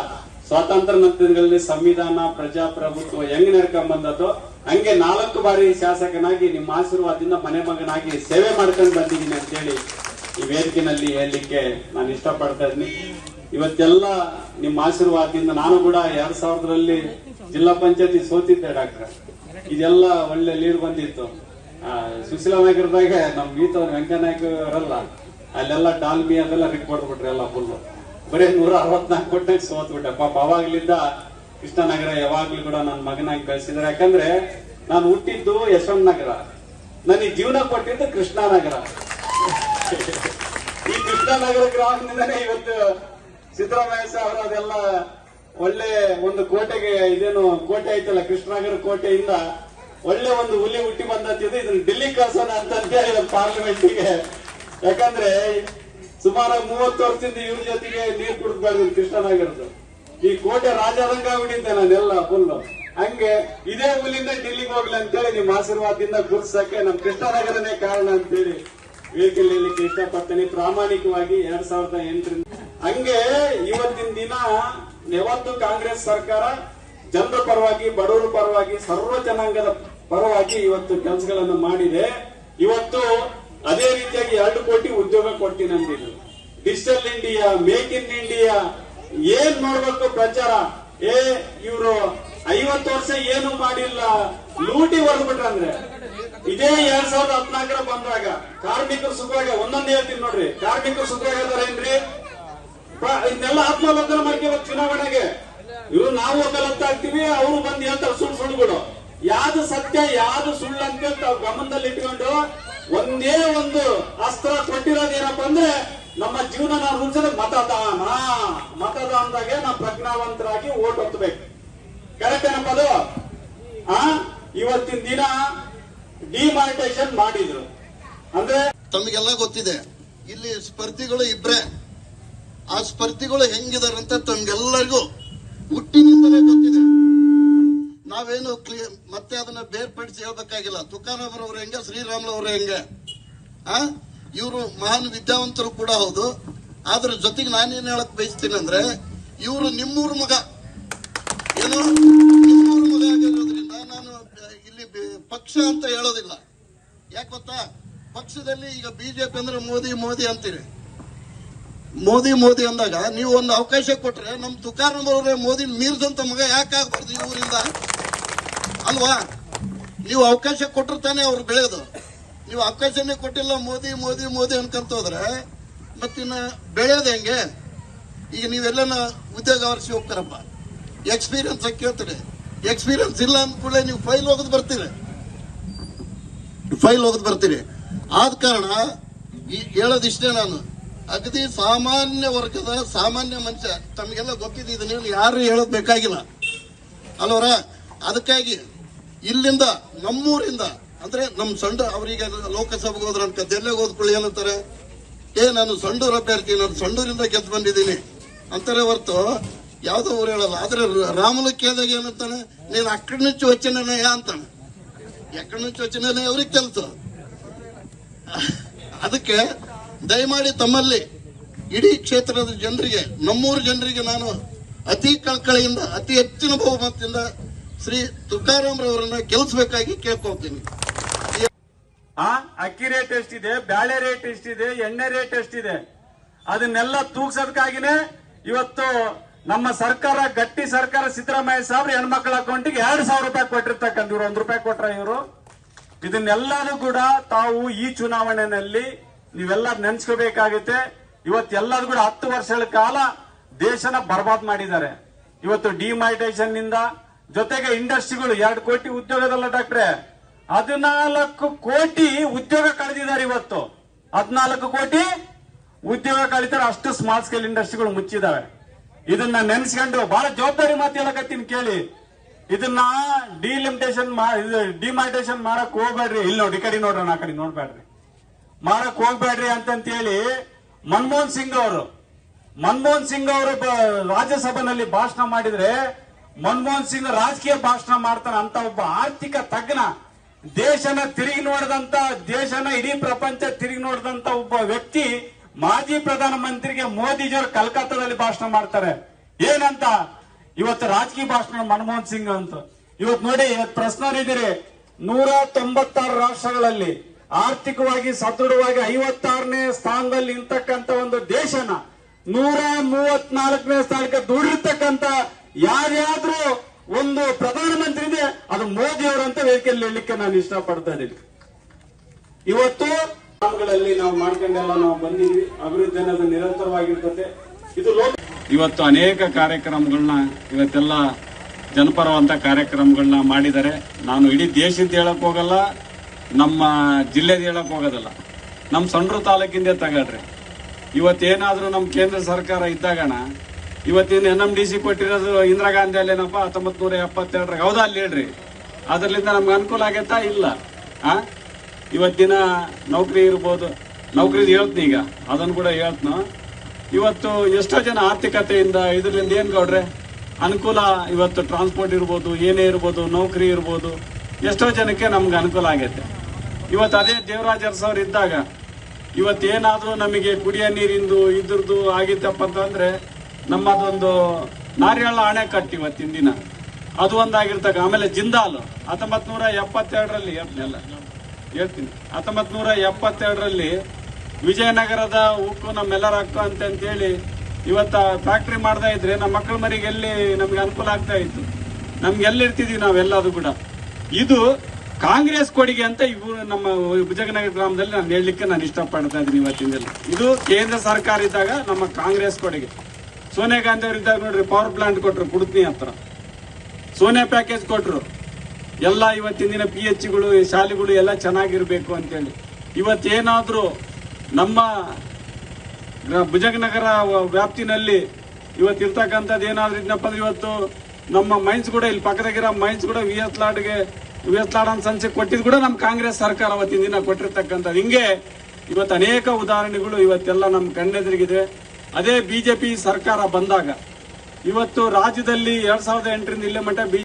ಸ್ವಾತಂತ್ರ್ಯ ನಂತರದಲ್ಲಿ ಸಂವಿಧಾನ, ಪ್ರಜಾಪ್ರಭುತ್ವ ಹೆಂಗ್ ನಡ್ಕೊಂಡ್ ಬಂದದ್ದು ಹಂಗೆ ನಾಲ್ಕು ಬಾರಿ ಶಾಸಕನಾಗಿ, ನಿಮ್ಮ ಆಶೀರ್ವಾದದಿಂದ ಮನೆ ಮಗನಾಗಿ ಸೇವೆ ಮಾಡ್ಕೊಂಡು ಬಂದಿದ್ದೀನಿ ಅಂತೇಳಿ ಈ ವೇದಿಕೆನಲ್ಲಿ ಹೇಳಲಿಕ್ಕೆ ನಾನು ಇಷ್ಟಪಡ್ತಾ ಇದ್ದೀನಿ. ಇವತ್ತೆಲ್ಲ ನಿಮ್ಮ ಆಶೀರ್ವಾದದಿಂದ ನಾನು ಕೂಡ ಎರಡ್ ಸಾವಿರದಲ್ಲಿ ಜಿಲ್ಲಾ ಪಂಚಾಯತಿ ಸೋತಿದ್ದೆ ಡಾಕ್ಟರ್. ಇದೆಲ್ಲ ಒಳ್ಳೆ ನೀರು ಬಂದಿತ್ತು. ಸುಶೀಲಾ ನಾಯಕರದಾಗ ನಮ್ ಗೀತ ವೆಂಕಟನಾಯ್ಕ ಅವರಲ್ಲ, ಅಲ್ಲೆಲ್ಲ ಡಾಲ್ಮಿ ಅದೆಲ್ಲ ರಿಕ್ ಕೊಟ್ಬಿಟ್ರಿ ಎಲ್ಲ ಫುಲ್ ಬರೀ ನೂರ ಅರವತ್ನಾಲ್ಕು ಕೊಟ್ಟಾಗ ಸೋತ್ಬಿಟ್ಟೆ. ಪಾಪ ಅವಾಗ್ಲಿದ್ದ ಕೃಷ್ಣನಗರ ಯಾವಾಗ್ಲೂ ಕೂಡ ನನ್ನ ಮಗನಾಗಿ ಕಳಿಸಿದ್ರೆ ಯಾಕಂದ್ರೆ ನಾನು ಹುಟ್ಟಿದ್ದು ಯಶವಂತ ನಗರ. ನನಗೆ ಜೀವನ ಕೊಟ್ಟಿದ್ದು ಕೃಷ್ಣನಗರ ಈ ಕೃಷ್ಣನಗರ ಗ್ರಾಮದಿಂದನೇ ಇವತ್ತು ಸಿದ್ದರಾಮಯ್ಯ ಸಾಹೇಬರು ಅದೆಲ್ಲ ಒಳ್ಳೆ ಒಂದು ಕೋಟೆಗೆ ಇದೇನು ಕೋಟೆ ಐತಲ್ಲ, ಕೃಷ್ಣನಗರ ಕೋಟೆಯಿಂದ ಒಳ್ಳೆ ಒಂದು ಹುಲಿ ಹುಟ್ಟಿ ಬಂದಿದ್ದು ಇದನ್ನ ಡೆಲ್ಲಿ ಕಳ್ಸೋಣ ಅಂತಂತೇಳಿ ಪಾರ್ಲಿಮೆಂಟಿಗೆ. ಯಾಕಂದ್ರೆ ಸುಮಾರು ಮೂವತ್ತು ವರ್ಷದಿಂದ ಇವ್ರ ಜೊತೆಗೆ ನೀರು ಕುಡಿದ್ಬಾರ್ದು ಕೃಷ್ಣ ಕೃಷ್ಣನಗರದ್ದು ಈ ಕೋಟೆ ರಾಜರಂಗ ಆಗ್ಬಿಟ್ಟಿದ್ದೆ ನಾನೆಲ್ಲ ಫುಲ್ಲು ಹಂಗೆ ಇದೇ ಹುಲ್ಲಿಂದ ಡೆಲ್ಲಿಗೆ ಹೋಗ್ಲಿ ಅಂತೇಳಿ ನಿಮ್ಮ ಆಶೀರ್ವಾದದಿಂದ ಗುರ್ಸಕ್ಕೆ ನಮ್ ಕೃಷ್ಣನಗರನೇ ಕಾರಣ ಅಂತೇಳಿ ವೇಕಲ್ ಹೇಳಲಿಕ್ಕೆ ಇಷ್ಟಪಡ್ತೇನೆ. ಪ್ರಾಮಾಣಿಕವಾಗಿ ಎರಡ್ ಸಾವಿರದ ಎಂಟರಿಂದ. ಹಂಗೆ ಇವತ್ತಿನ ದಿನ ಯಾವತ್ತು ಕಾಂಗ್ರೆಸ್ ಸರ್ಕಾರ ಜನರ ಪರವಾಗಿ, ಬಡವರ ಪರವಾಗಿ, ಸರ್ವ ಜನಾಂಗದ ಪರವಾಗಿ ಇವತ್ತು ಕೆಲಸಗಳನ್ನು ಮಾಡಿದೆ. ಇವತ್ತು ಅದೇ ರೀತಿಯಾಗಿ ಎರಡು ಕೋಟಿ ಉದ್ಯೋಗ ಕೊಟ್ಟಿ ಅಂದಿದ್ರು digital India make in India ಏನ್ ಮಾಡ್ಬೇಕು ಪ್ರಚಾರ? ಏ, ಇವರು ಐವತ್ತು ವರ್ಷ ಏನು ಮಾಡಿಲ್ಲ. ಲೂಟಿ ಹೊಡೆದ್ಬಿಟ್ರಂದ್ರೆ. ಇದೇ ಎರಡ್ ಸಾವಿರದ ಹದಿನಾಲ್ಕರ ಬಂದಾಗ ಕಾರ್ಮಿಕರು ಸುಖವಾಗಿ, ಒಂದೊಂದು ಹೇಳ್ತೀನಿ ನೋಡ್ರಿ. ಕಾರ್ಮಿಕರು ಸುಖವಾಗಿದಾರೇನ್ರಿ ಏನ್ರಿ? ಇದನ್ನೆಲ್ಲ ಆತ್ಮಲೋಕನ ಮಾಡ್ಕೋಬೇಕು ಚುನಾವಣೆಗೆ. ಇವ್ರು ನಾವು ವಕಾಲತ್ ಆಗ್ತೀವಿ, ಅವರು ಬಂದು ಹೇಳ್ತಾರೆ, ಸುಳ್ಳು ಸುಳ್ಳುಗಳು. ಯಾವ್ದು ಸತ್ಯ, ಯಾವ್ದು ಸುಳ್ಳು ಅಂತ ತಾವು ಗಮನದಲ್ಲಿ ಇಟ್ಕೊಂಡು ಒಂದೇ ಒಂದು ಅಸ್ತ್ರ ಕೊಟ್ಟಿರೋದೇನಪ್ಪ ಅಂದ್ರೆ ನಮ್ಮ ಜೀವನ ಮತ ಮತದಾನ ಮತದಾನದಾಗೆ ನಾವು ಪ್ರಜ್ಞಾವಂತರಾಗಿ ಓಟ್ ಹೊತ್ತಬೇಕು ಕರೆಕ್ಟ್ ಆ? ಇವತ್ತಿನ ದಿನ ಡಿಮಾರಿಟೇಷನ್ ಮಾಡಿದ್ರು. ಅಂದ್ರೆ ತಮಗೆಲ್ಲ ಗೊತ್ತಿದೆ. ಇಲ್ಲಿ ಸ್ಪರ್ಧಿಗಳು ಇಬ್ರೆ. ಆ ಸ್ಪರ್ಧಿಗಳು ಹೆಂಗಿದಾರಂತ ತಮ್ಗೆಲ್ಲರಿಗೂ ಹುಟ್ಟಿನಿಂದಲೇ ಗೊತ್ತಿದೆ. ನಾವೇನು ಮತ್ತೆ ಅದನ್ನ ಬೇರ್ಪಡಿಸಿ ಹೇಳ್ಬೇಕಾಗಿಲ್ಲ. ತುಕಾರಾಮರವ್ರು ಹೆಂಗೆ ಶ್ರೀರಾಮ್ರವ್ರು ಹೆಂಗೆ? ಆ? ಇವರು ಮಹಾನ್ ವಿದ್ಯಾವಂತರು ಕೂಡ ಹೌದು. ಅದ್ರ ಜೊತೆಗೆ ನಾನೇನ್ ಹೇಳಕ್ ಬಯಸ್ತೀನಿ ಅಂದ್ರೆ, ಇವರು ನಿಮ್ಮೂರ್ ಮಗ. ಏನು? ನಿಮ್ಮೂರ್ ಮಗ ಆಗಿರೋದ್ರಿಂದ ನಾನು ಇಲ್ಲಿ ಪಕ್ಷ ಅಂತ ಹೇಳೋದಿಲ್ಲ. ಯಾಕೆ ಗೊತ್ತಾ? ಪಕ್ಷದಲ್ಲಿ ಈಗ ಬಿಜೆಪಿ ಅಂದ್ರೆ ಮೋದಿ ಮೋದಿ ಅಂತೀರಿ. ಮೋದಿ ಮೋದಿ ಅಂದಾಗ ನೀವು ಒಂದು ಅವಕಾಶ ಕೊಟ್ರೆ ನಮ್ ಅವರೇ ಮೋದಿ ಮೀರ್ದಂತ ಮಗ ಯಾಕೆ ಆಗ್ಬಾರ್ದು ಈ ಊರಿಂದ? ಅಲ್ವಾ? ನೀವು ಅವಕಾಶ ಕೊಟ್ಟರು ತಾನೇ ಅವ್ರು ಬೆಳೆಯೋದು ನೀವು ಅವಕಾಶನೇ ಕೊಟ್ಟಿಲ್ಲ ಮೋದಿ ಮೋದಿ ಮೋದಿ ಅನ್ಕಂತ ಹೋದ್ರೆ ಮತ್ತಿನ್ನ ಬೆಳೆಯೋದು ಹೆಂಗೆ? ಈಗ ನೀವೆಲ್ಲ ಉದ್ಯೋಗ ಅವರ್ಸಿ ಹೋಗ್ತಾರಪ್ಪ. ಎಕ್ಸ್ಪೀರಿಯನ್ಸ್ ಕೇಳ್ತೀರಿ. ಎಕ್ಸ್ಪೀರಿಯನ್ಸ್ ಇಲ್ಲ ಅಂದ ಕೂಡಲೇ ನೀವು ಫೈಲ್ ಹೋಗೋದು ಬರ್ತೀರಿ. ಫೈಲ್ ಹೋಗೋದು ಬರ್ತೀರಿ. ಆದ ಕಾರಣ ಈ ಹೇಳೋದಿಷ್ಟೇ ನಾನು. ಅಗದಿ ಸಾಮಾನ್ಯ ವರ್ಗದ ಸಾಮಾನ್ಯ ಮನುಷ್ಯ, ತಮಗೆಲ್ಲ ಗೊತ್ತಿದೆ ಇದನ್ನೇನು ಯಾರು ಹೇಳೋದು ಬೇಕಾಗಿಲ್ಲ. ಅಲ್ವರ? ಅದಕ್ಕಾಗಿ ಇಲ್ಲಿಂದ, ನಮ್ಮೂರಿಂದ, ಅಂದ್ರೆ ನಮ್ಮ ಸಂಡ, ಅವರಿಗೆ ಲೋಕಸಭೆಗೆ ಹೋದ್ರಂತ ಅಂತ ದೆಲ್ಲೆಗೆ ಹೋದ್ಕೊಳ್ಳಿ ಏನಂತಾರೆ? ಏ, ನಾನು ಸಂಡೂರು ಅಭ್ಯರ್ಥಿ, ನಾನು ಸಂಡೂರಿಂದ ಗೆದ್ದು ಬಂದಿದ್ದೀನಿ. ಅಂತಾರೆ ಹೊರತು, ಯಾವುದೋ ಊರು ಹೇಳಲ್ಲ ಆದರೆ ರಾಮನ ಕೇಳಿದಾಗ ಏನಂತಾನೆ ನೀನು ಅಕ್ಕಡ ನುಚ್ಚು ವಚನನೇ ಅಂತಾನೆ. ಎಕ್ಕಡ ನುಚ್ಚು ವಚನನೇ ಅವ್ರಿಗೆ ಕೆಲಸ. ಅದಕ್ಕೆ ದಯಮಾಡಿ ತಮ್ಮಲ್ಲಿ ಇಡೀ ಕ್ಷೇತ್ರದ ಜನರಿಗೆ, ನಮ್ಮೂರು ಜನರಿಗೆ ನಾನು ಅತಿ ಕಳಕಳಿಯಿಂದ, ಅತಿ ಹೆಚ್ಚಿನ ಬಹುಮತದಿಂದ ಶ್ರೀ ತುಕಾರಾಮ್ರವರನ್ನ ಗೆಲ್ಲಿಸಬೇಕಾಗಿ ಕೇಳ್ಕೊಳ್ತೀನಿ. ಆ, ಅಕ್ಕಿ ರೇಟ್ ಎಷ್ಟಿದೆ, ಬ್ಯಾಳೆ ರೇಟ್ ಎಷ್ಟಿದೆ, ಎಣ್ಣೆ ರೇಟ್ ಎಷ್ಟಿದೆ? ಅದನ್ನೆಲ್ಲ ತೂಗ್ಸೋದಕ್ಕಾಗಿನೇ ಇವತ್ತು ನಮ್ಮ ಸರ್ಕಾರ, ಗಟ್ಟಿ ಸರ್ಕಾರ ಸಿದ್ದರಾಮಯ್ಯ ಸಾಹೇಬ್ರು ಹೆಣ್ಮಕ್ಳ ಅಕೌಂಟಿಗೆ ಎರಡು ಸಾವಿರ ರೂಪಾಯಿ ಕೊಟ್ಟಿರ್ತಕ್ಕಂಥ ಇವ್ರು ಒಂದು ರೂಪಾಯಿ ಕೊಟ್ರ ಇವರು. ಇದನ್ನೆಲ್ಲಾನು ಕೂಡ ತಾವು ಈ ಚುನಾವಣೆಯಲ್ಲಿ ನೀವೆಲ್ಲ ನೆನ್ಸ್ಕೋಬೇಕಾಗುತ್ತೆ. ಇವತ್ತೆಲ್ಲರೂ ಕೂಡ ಹತ್ತು ವರ್ಷಗಳ ಕಾಲ ದೇಶನ ಬರ್ಬಾದ್ ಮಾಡಿದ್ದಾರೆ. ಇವತ್ತು ಡಿಮಾನಿಟೈಸೇಷನ್ನಿಂದ ಜೊತೆಗೆ ಇಂಡಸ್ಟ್ರಿಗಳು ಎರಡು ಕೋಟಿ ಉದ್ಯೋಗದಲ್ಲ ಡಾಕ್ಟ್ರೆ. ಹದಿನಾಲ್ಕು ಕೋಟಿ ಉದ್ಯೋಗ ಕಳೆದಿದ್ದಾರೆ ಇವತ್ತು. ಹದಿನಾಲ್ಕು ಕೋಟಿ ಉದ್ಯೋಗ ಕಳಿತಾರೆ ಅಷ್ಟು ಸ್ಮಾಲ್ ಸ್ಕೇಲ್ ಇಂಡಸ್ಟ್ರಿಗಳು ಮುಚ್ಚಿದಾವೆ. ಇದನ್ನ ನೆನೆಸ್ಕೊಂಡು ಬಹಳ ಜವಾಬ್ದಾರಿ ಮಾತು ಹೇಳಕತ್ತೀನಿ ಕೇಳಿ. ಇದನ್ನ ಡಿಲಿಮಿಟೇಷನ್ ಡಿಮಾನಿಟೇಷನ್ ಮಾಡಕ್ ಹೋಗ್ಬೇಡ್ರಿ. ಇಲ್ಲಿ ನೋಡಿ ಕಡೆ ನೋಡ್ರಿ ನಾ ಕಡೆ ನೋಡ್ಬೇಡ್ರಿ. ಮಾಡಕ್ ಹೋಗ್ಬೇಡ್ರಿ ಅಂತಂತೇಳಿ ಮನಮೋಹನ್ ಸಿಂಗ್ ಅವರು ಮನಮೋಹನ್ ಸಿಂಗ್ ಅವರು ರಾಜ್ಯಸಭೆನಲ್ಲಿ ಭಾಷಣ ಮಾಡಿದ್ರೆ ಮನಮೋಹನ್ ಸಿಂಗ್ ರಾಜಕೀಯ ಭಾಷಣ ಮಾಡ್ತಾನೆ ಅಂತ ಒಬ್ಬ ಆರ್ಥಿಕ ತಜ್ಞ ದೇಶನ ತಿರುಗಿ ನೋಡಿದಂತ, ದೇಶನ ಇಡೀ ಪ್ರಪಂಚ ತಿರುಗಿ ನೋಡಿದಂತ ಒಬ್ಬ ವ್ಯಕ್ತಿ ಮಾಜಿ ಪ್ರಧಾನ ಮಂತ್ರಿಗೆ ಮೋದಿಜಿಯವರು ಕಲ್ಕತ್ತಾದಲ್ಲಿ ಭಾಷಣ ಮಾಡ್ತಾರೆ. ಏನಂತ? ಇವತ್ತು ರಾಜಕೀಯ ಭಾಷಣ ಮನಮೋಹನ್ ಸಿಂಗ್ ಅಂತ. ಇವತ್ತು ನೋಡಿ ಇವತ್ತು ಪ್ರಶ್ನರಿದ್ದೀರಿ. ನೂರ ತೊಂಬತ್ತಾರು ರಾಷ್ಟ್ರಗಳಲ್ಲಿ ಆರ್ಥಿಕವಾಗಿ ಸದೃಢವಾಗಿ ಐವತ್ತಾರನೇ ಸ್ಥಾನದಲ್ಲಿ ನಿಂತಕ್ಕಂತ ಒಂದು ದೇಶನ ನೂರ ಮೂವತ್ನಾಲ್ಕನೇ ಸ್ಥಾನಕ್ಕೆ ದುಡಿರ್ತಕ್ಕಂತ ಯಾರ್ಯಾದ್ರೂ ಒಂದು ಪ್ರಧಾನಮಂತ್ರಿ ಇದೆ ಅದು ಮೋದಿ ಅವರಂತ ವೇದಿಕೆಯಲ್ಲಿ ಹೇಳಲಿಕ್ಕೆ ನಾನು ಇಷ್ಟಪಡ್ತಾ ಇದ್ದೀನಿ. ಇವತ್ತು ಗ್ರಾಮಗಳಲ್ಲಿ ನಾವು ಮಾಡ್ಕೊಂಡೆಲ್ಲ ನಾವು ಬಂದಿದ್ವಿ. ಅಭಿವೃದ್ಧಿ ಅನ್ನೋದು ನಿರಂತರವಾಗಿರ್ತದೆ. ಇದು ಇವತ್ತು ಅನೇಕ ಕಾರ್ಯಕ್ರಮಗಳನ್ನ ಇವತ್ತೆಲ್ಲ ಜನಪರವಂತ ಕಾರ್ಯಕ್ರಮಗಳನ್ನ ಮಾಡಿದ್ದಾರೆ. ನಾನು ಇಡೀ ದೇಶದ ಹೇಳಕ್ ಹೋಗಲ್ಲ, ನಮ್ಮ ಜಿಲ್ಲೆದ ಹೇಳಕ್ ಹೋಗೋದಲ್ಲ. ನಮ್ಮ ಸಣ್ಣ ತಾಲೂಕಿಂದ ತಗಳ್ರಿ. ಇವತ್ತೇನಾದರೂ ನಮ್ಮ ಕೇಂದ್ರ ಸರ್ಕಾರ ಇದ್ದಾಗಣ ಇವತ್ತಿನ ಎನ್ ಎಂ ಡಿ ಸಿ ಕೊಟ್ಟಿರೋದು ಇಂದಿರಾ ಗಾಂಧಿ ಅಲ್ಲೇನಪ್ಪ ಹತ್ತೊಂಬತ್ ನೂರ ಎಪ್ಪತ್ತೆರಡರಾಗ. ಹೌದಾ ಅಲ್ಲಿ ಹೇಳ್ರಿ. ಅದರಿಂದ ನಮ್ಗೆ ಅನುಕೂಲ ಆಗೈತಾ ಇಲ್ಲ? ಆ? ಇವತ್ತಿನ ನೌಕರಿ ಇರ್ಬೋದು. ನೌಕರಿ ಹೇಳ್ತೀನಿ ಈಗ. ಅದನ್ನು ಕೂಡ ಹೇಳ್ತನು? ಇವತ್ತು ಎಷ್ಟೋ ಜನ ಆರ್ಥಿಕತೆಯಿಂದ ಇದರಿಂದ ಏನು ಗೌಡ್ರೆ? ಅನುಕೂಲ ಇವತ್ತು ಟ್ರಾನ್ಸ್ಪೋರ್ಟ್ ಇರ್ಬೋದು, ಏನೇ ಇರ್ಬೋದು, ನೌಕರಿ ಇರ್ಬೋದು. ಎಷ್ಟೋ ಜನಕ್ಕೆ ನಮ್ಗೆ ಅನುಕೂಲ ಆಗೈತೆ. ಇವತ್ತು ಅದೇ ದೇವರಾಜ ಅರಸವ್ರು ಇದ್ದಾಗ ಇವತ್ತೇನಾದ್ರೂ ನಮಗೆ ಕುಡಿಯೋ ನೀರಿಂದು, ಇದ್ರದ್ದು ಆಗಿತ್ತಪ್ಪ ಅಂತಂದ್ರೆ ನಮ್ಮದೊಂದು ಆಣೆ ಅಣೆಕಟ್ಟು ಇವತ್ತಿನ ದಿನ. ಅದು ಒಂದಾಗಿರ್ತಕ್ಕ, ಆಮೇಲೆ ಜಿಂದಾಲ್. ಹತ್ತೊಂಬತ್ ನೂರ ಎಪ್ಪತ್ತೆರಡರಲ್ಲಿ ಹೇಳ್ತೀನಲ್ಲ ಹೇಳ್ತೀನಿ. ಹತ್ತೊಂಬತ್ ನೂರ ಎಪ್ಪತ್ತೆರಡರಲ್ಲಿ ವಿಜಯನಗರದ ಉಕ್ಕು ನಮ್ಮೆಲ್ಲರ ಹಕ್ಕು ಅಂತ ಅಂತೇಳಿ ಇವತ್ತ ಫ್ಯಾಕ್ಟ್ರಿ ಮಾಡ್ತಾ ಇದ್ರೆ ನಮ್ಮ ಮಕ್ಕಳ ಮರಿಗೆ ಎಲ್ಲಿ ನಮ್ಗೆ ಅನುಕೂಲ ಆಗ್ತಾ ಇತ್ತು? ನಮ್ಗೆ ಎಲ್ಲಿರ್ತಿದೀವಿ ನಾವೆಲ್ಲದು ಕೂಡ? ಇದು ಕಾಂಗ್ರೆಸ್ ಕೊಡುಗೆ ಅಂತ ಇವರು ನಮ್ಮ ವಿಜಯನಗರ ಗ್ರಾಮದಲ್ಲಿ ನಾನು ಹೇಳಲಿಕ್ಕೆ ನಾನು ಇಷ್ಟಪಡ್ತಾ ಇದ್ದೀನಿ ಇವತ್ತಿನಲ್ಲಿ ಇದು ಕೇಂದ್ರ ಸರ್ಕಾರ ಇದ್ದಾಗ ನಮ್ಮ ಕಾಂಗ್ರೆಸ್ ಕೊಡುಗೆ. ಸೋನಿಯಾ ಗಾಂಧಿ ಅವ್ರು ಇದ್ದಾಗ ನೋಡ್ರಿ ಪವರ್ ಪ್ಲಾಂಟ್ ಕೊಟ್ರು, ಕುಡ್ತೀನಿ ಹತ್ರ. ಸೋನಿಯಾ ಪ್ಯಾಕೇಜ್ ಕೊಟ್ರು. ಎಲ್ಲ ಇವತ್ತಿನ ದಿನ ಪಿ ಎಚ್ಗಳು ಶಾಲೆಗಳು ಎಲ್ಲ ಚೆನ್ನಾಗಿರ್ಬೇಕು ಅಂತೇಳಿ. ಇವತ್ತೇನಾದ್ರೂ ನಮ್ಮ ಭುಜಗನಗರ ವ್ಯಾಪ್ತಿನಲ್ಲಿ ಇವತ್ತು ಇರ್ತಕ್ಕಂಥದ್ದು ಏನಾದ್ರೂ ಇದ್ನಪ್ಪ ಅಂದ್ರೆ ಇವತ್ತು ನಮ್ಮ ಮೈನ್ಸ್ ಕೂಡ ಇಲ್ಲಿ ಪಕ್ಕದಾಗಿರೋ ಮೈನ್ಸ್ ಕೂಡ ವಿ ಎಸ್ ಲಾಡ್ಗೆ ವಿ ಎಸ್ ಲಾಡ್ ಅಂತ ಸಂಸ್ಥೆ ಕೊಟ್ಟಿದ್ದು ಕೂಡ ನಮ್ಮ ಕಾಂಗ್ರೆಸ್ ಸರ್ಕಾರ ಅವತ್ತಿನ ದಿನ ಕೊಟ್ಟಿರ್ತಕ್ಕಂಥದ್ದು. ಹಿಂಗೆ ಇವತ್ತು ಅನೇಕ ಉದಾಹರಣೆಗಳು ಇವತ್ತೆಲ್ಲ ನಮ್ಮ ಕಣ್ಣೆದುರಿಗಿದೆ ಅದೇ ಬಿಜೆಪಿ ಸರ್ಕಾರ ಬಂದಾಗ ಇವತ್ತು ರಾಜ್ಯದಲ್ಲಿ ಎರಡ್ ಸಾವಿರದ ಎಂಟರಿಂದ ಇಲ್ಲೇ ಮಟ್ಟ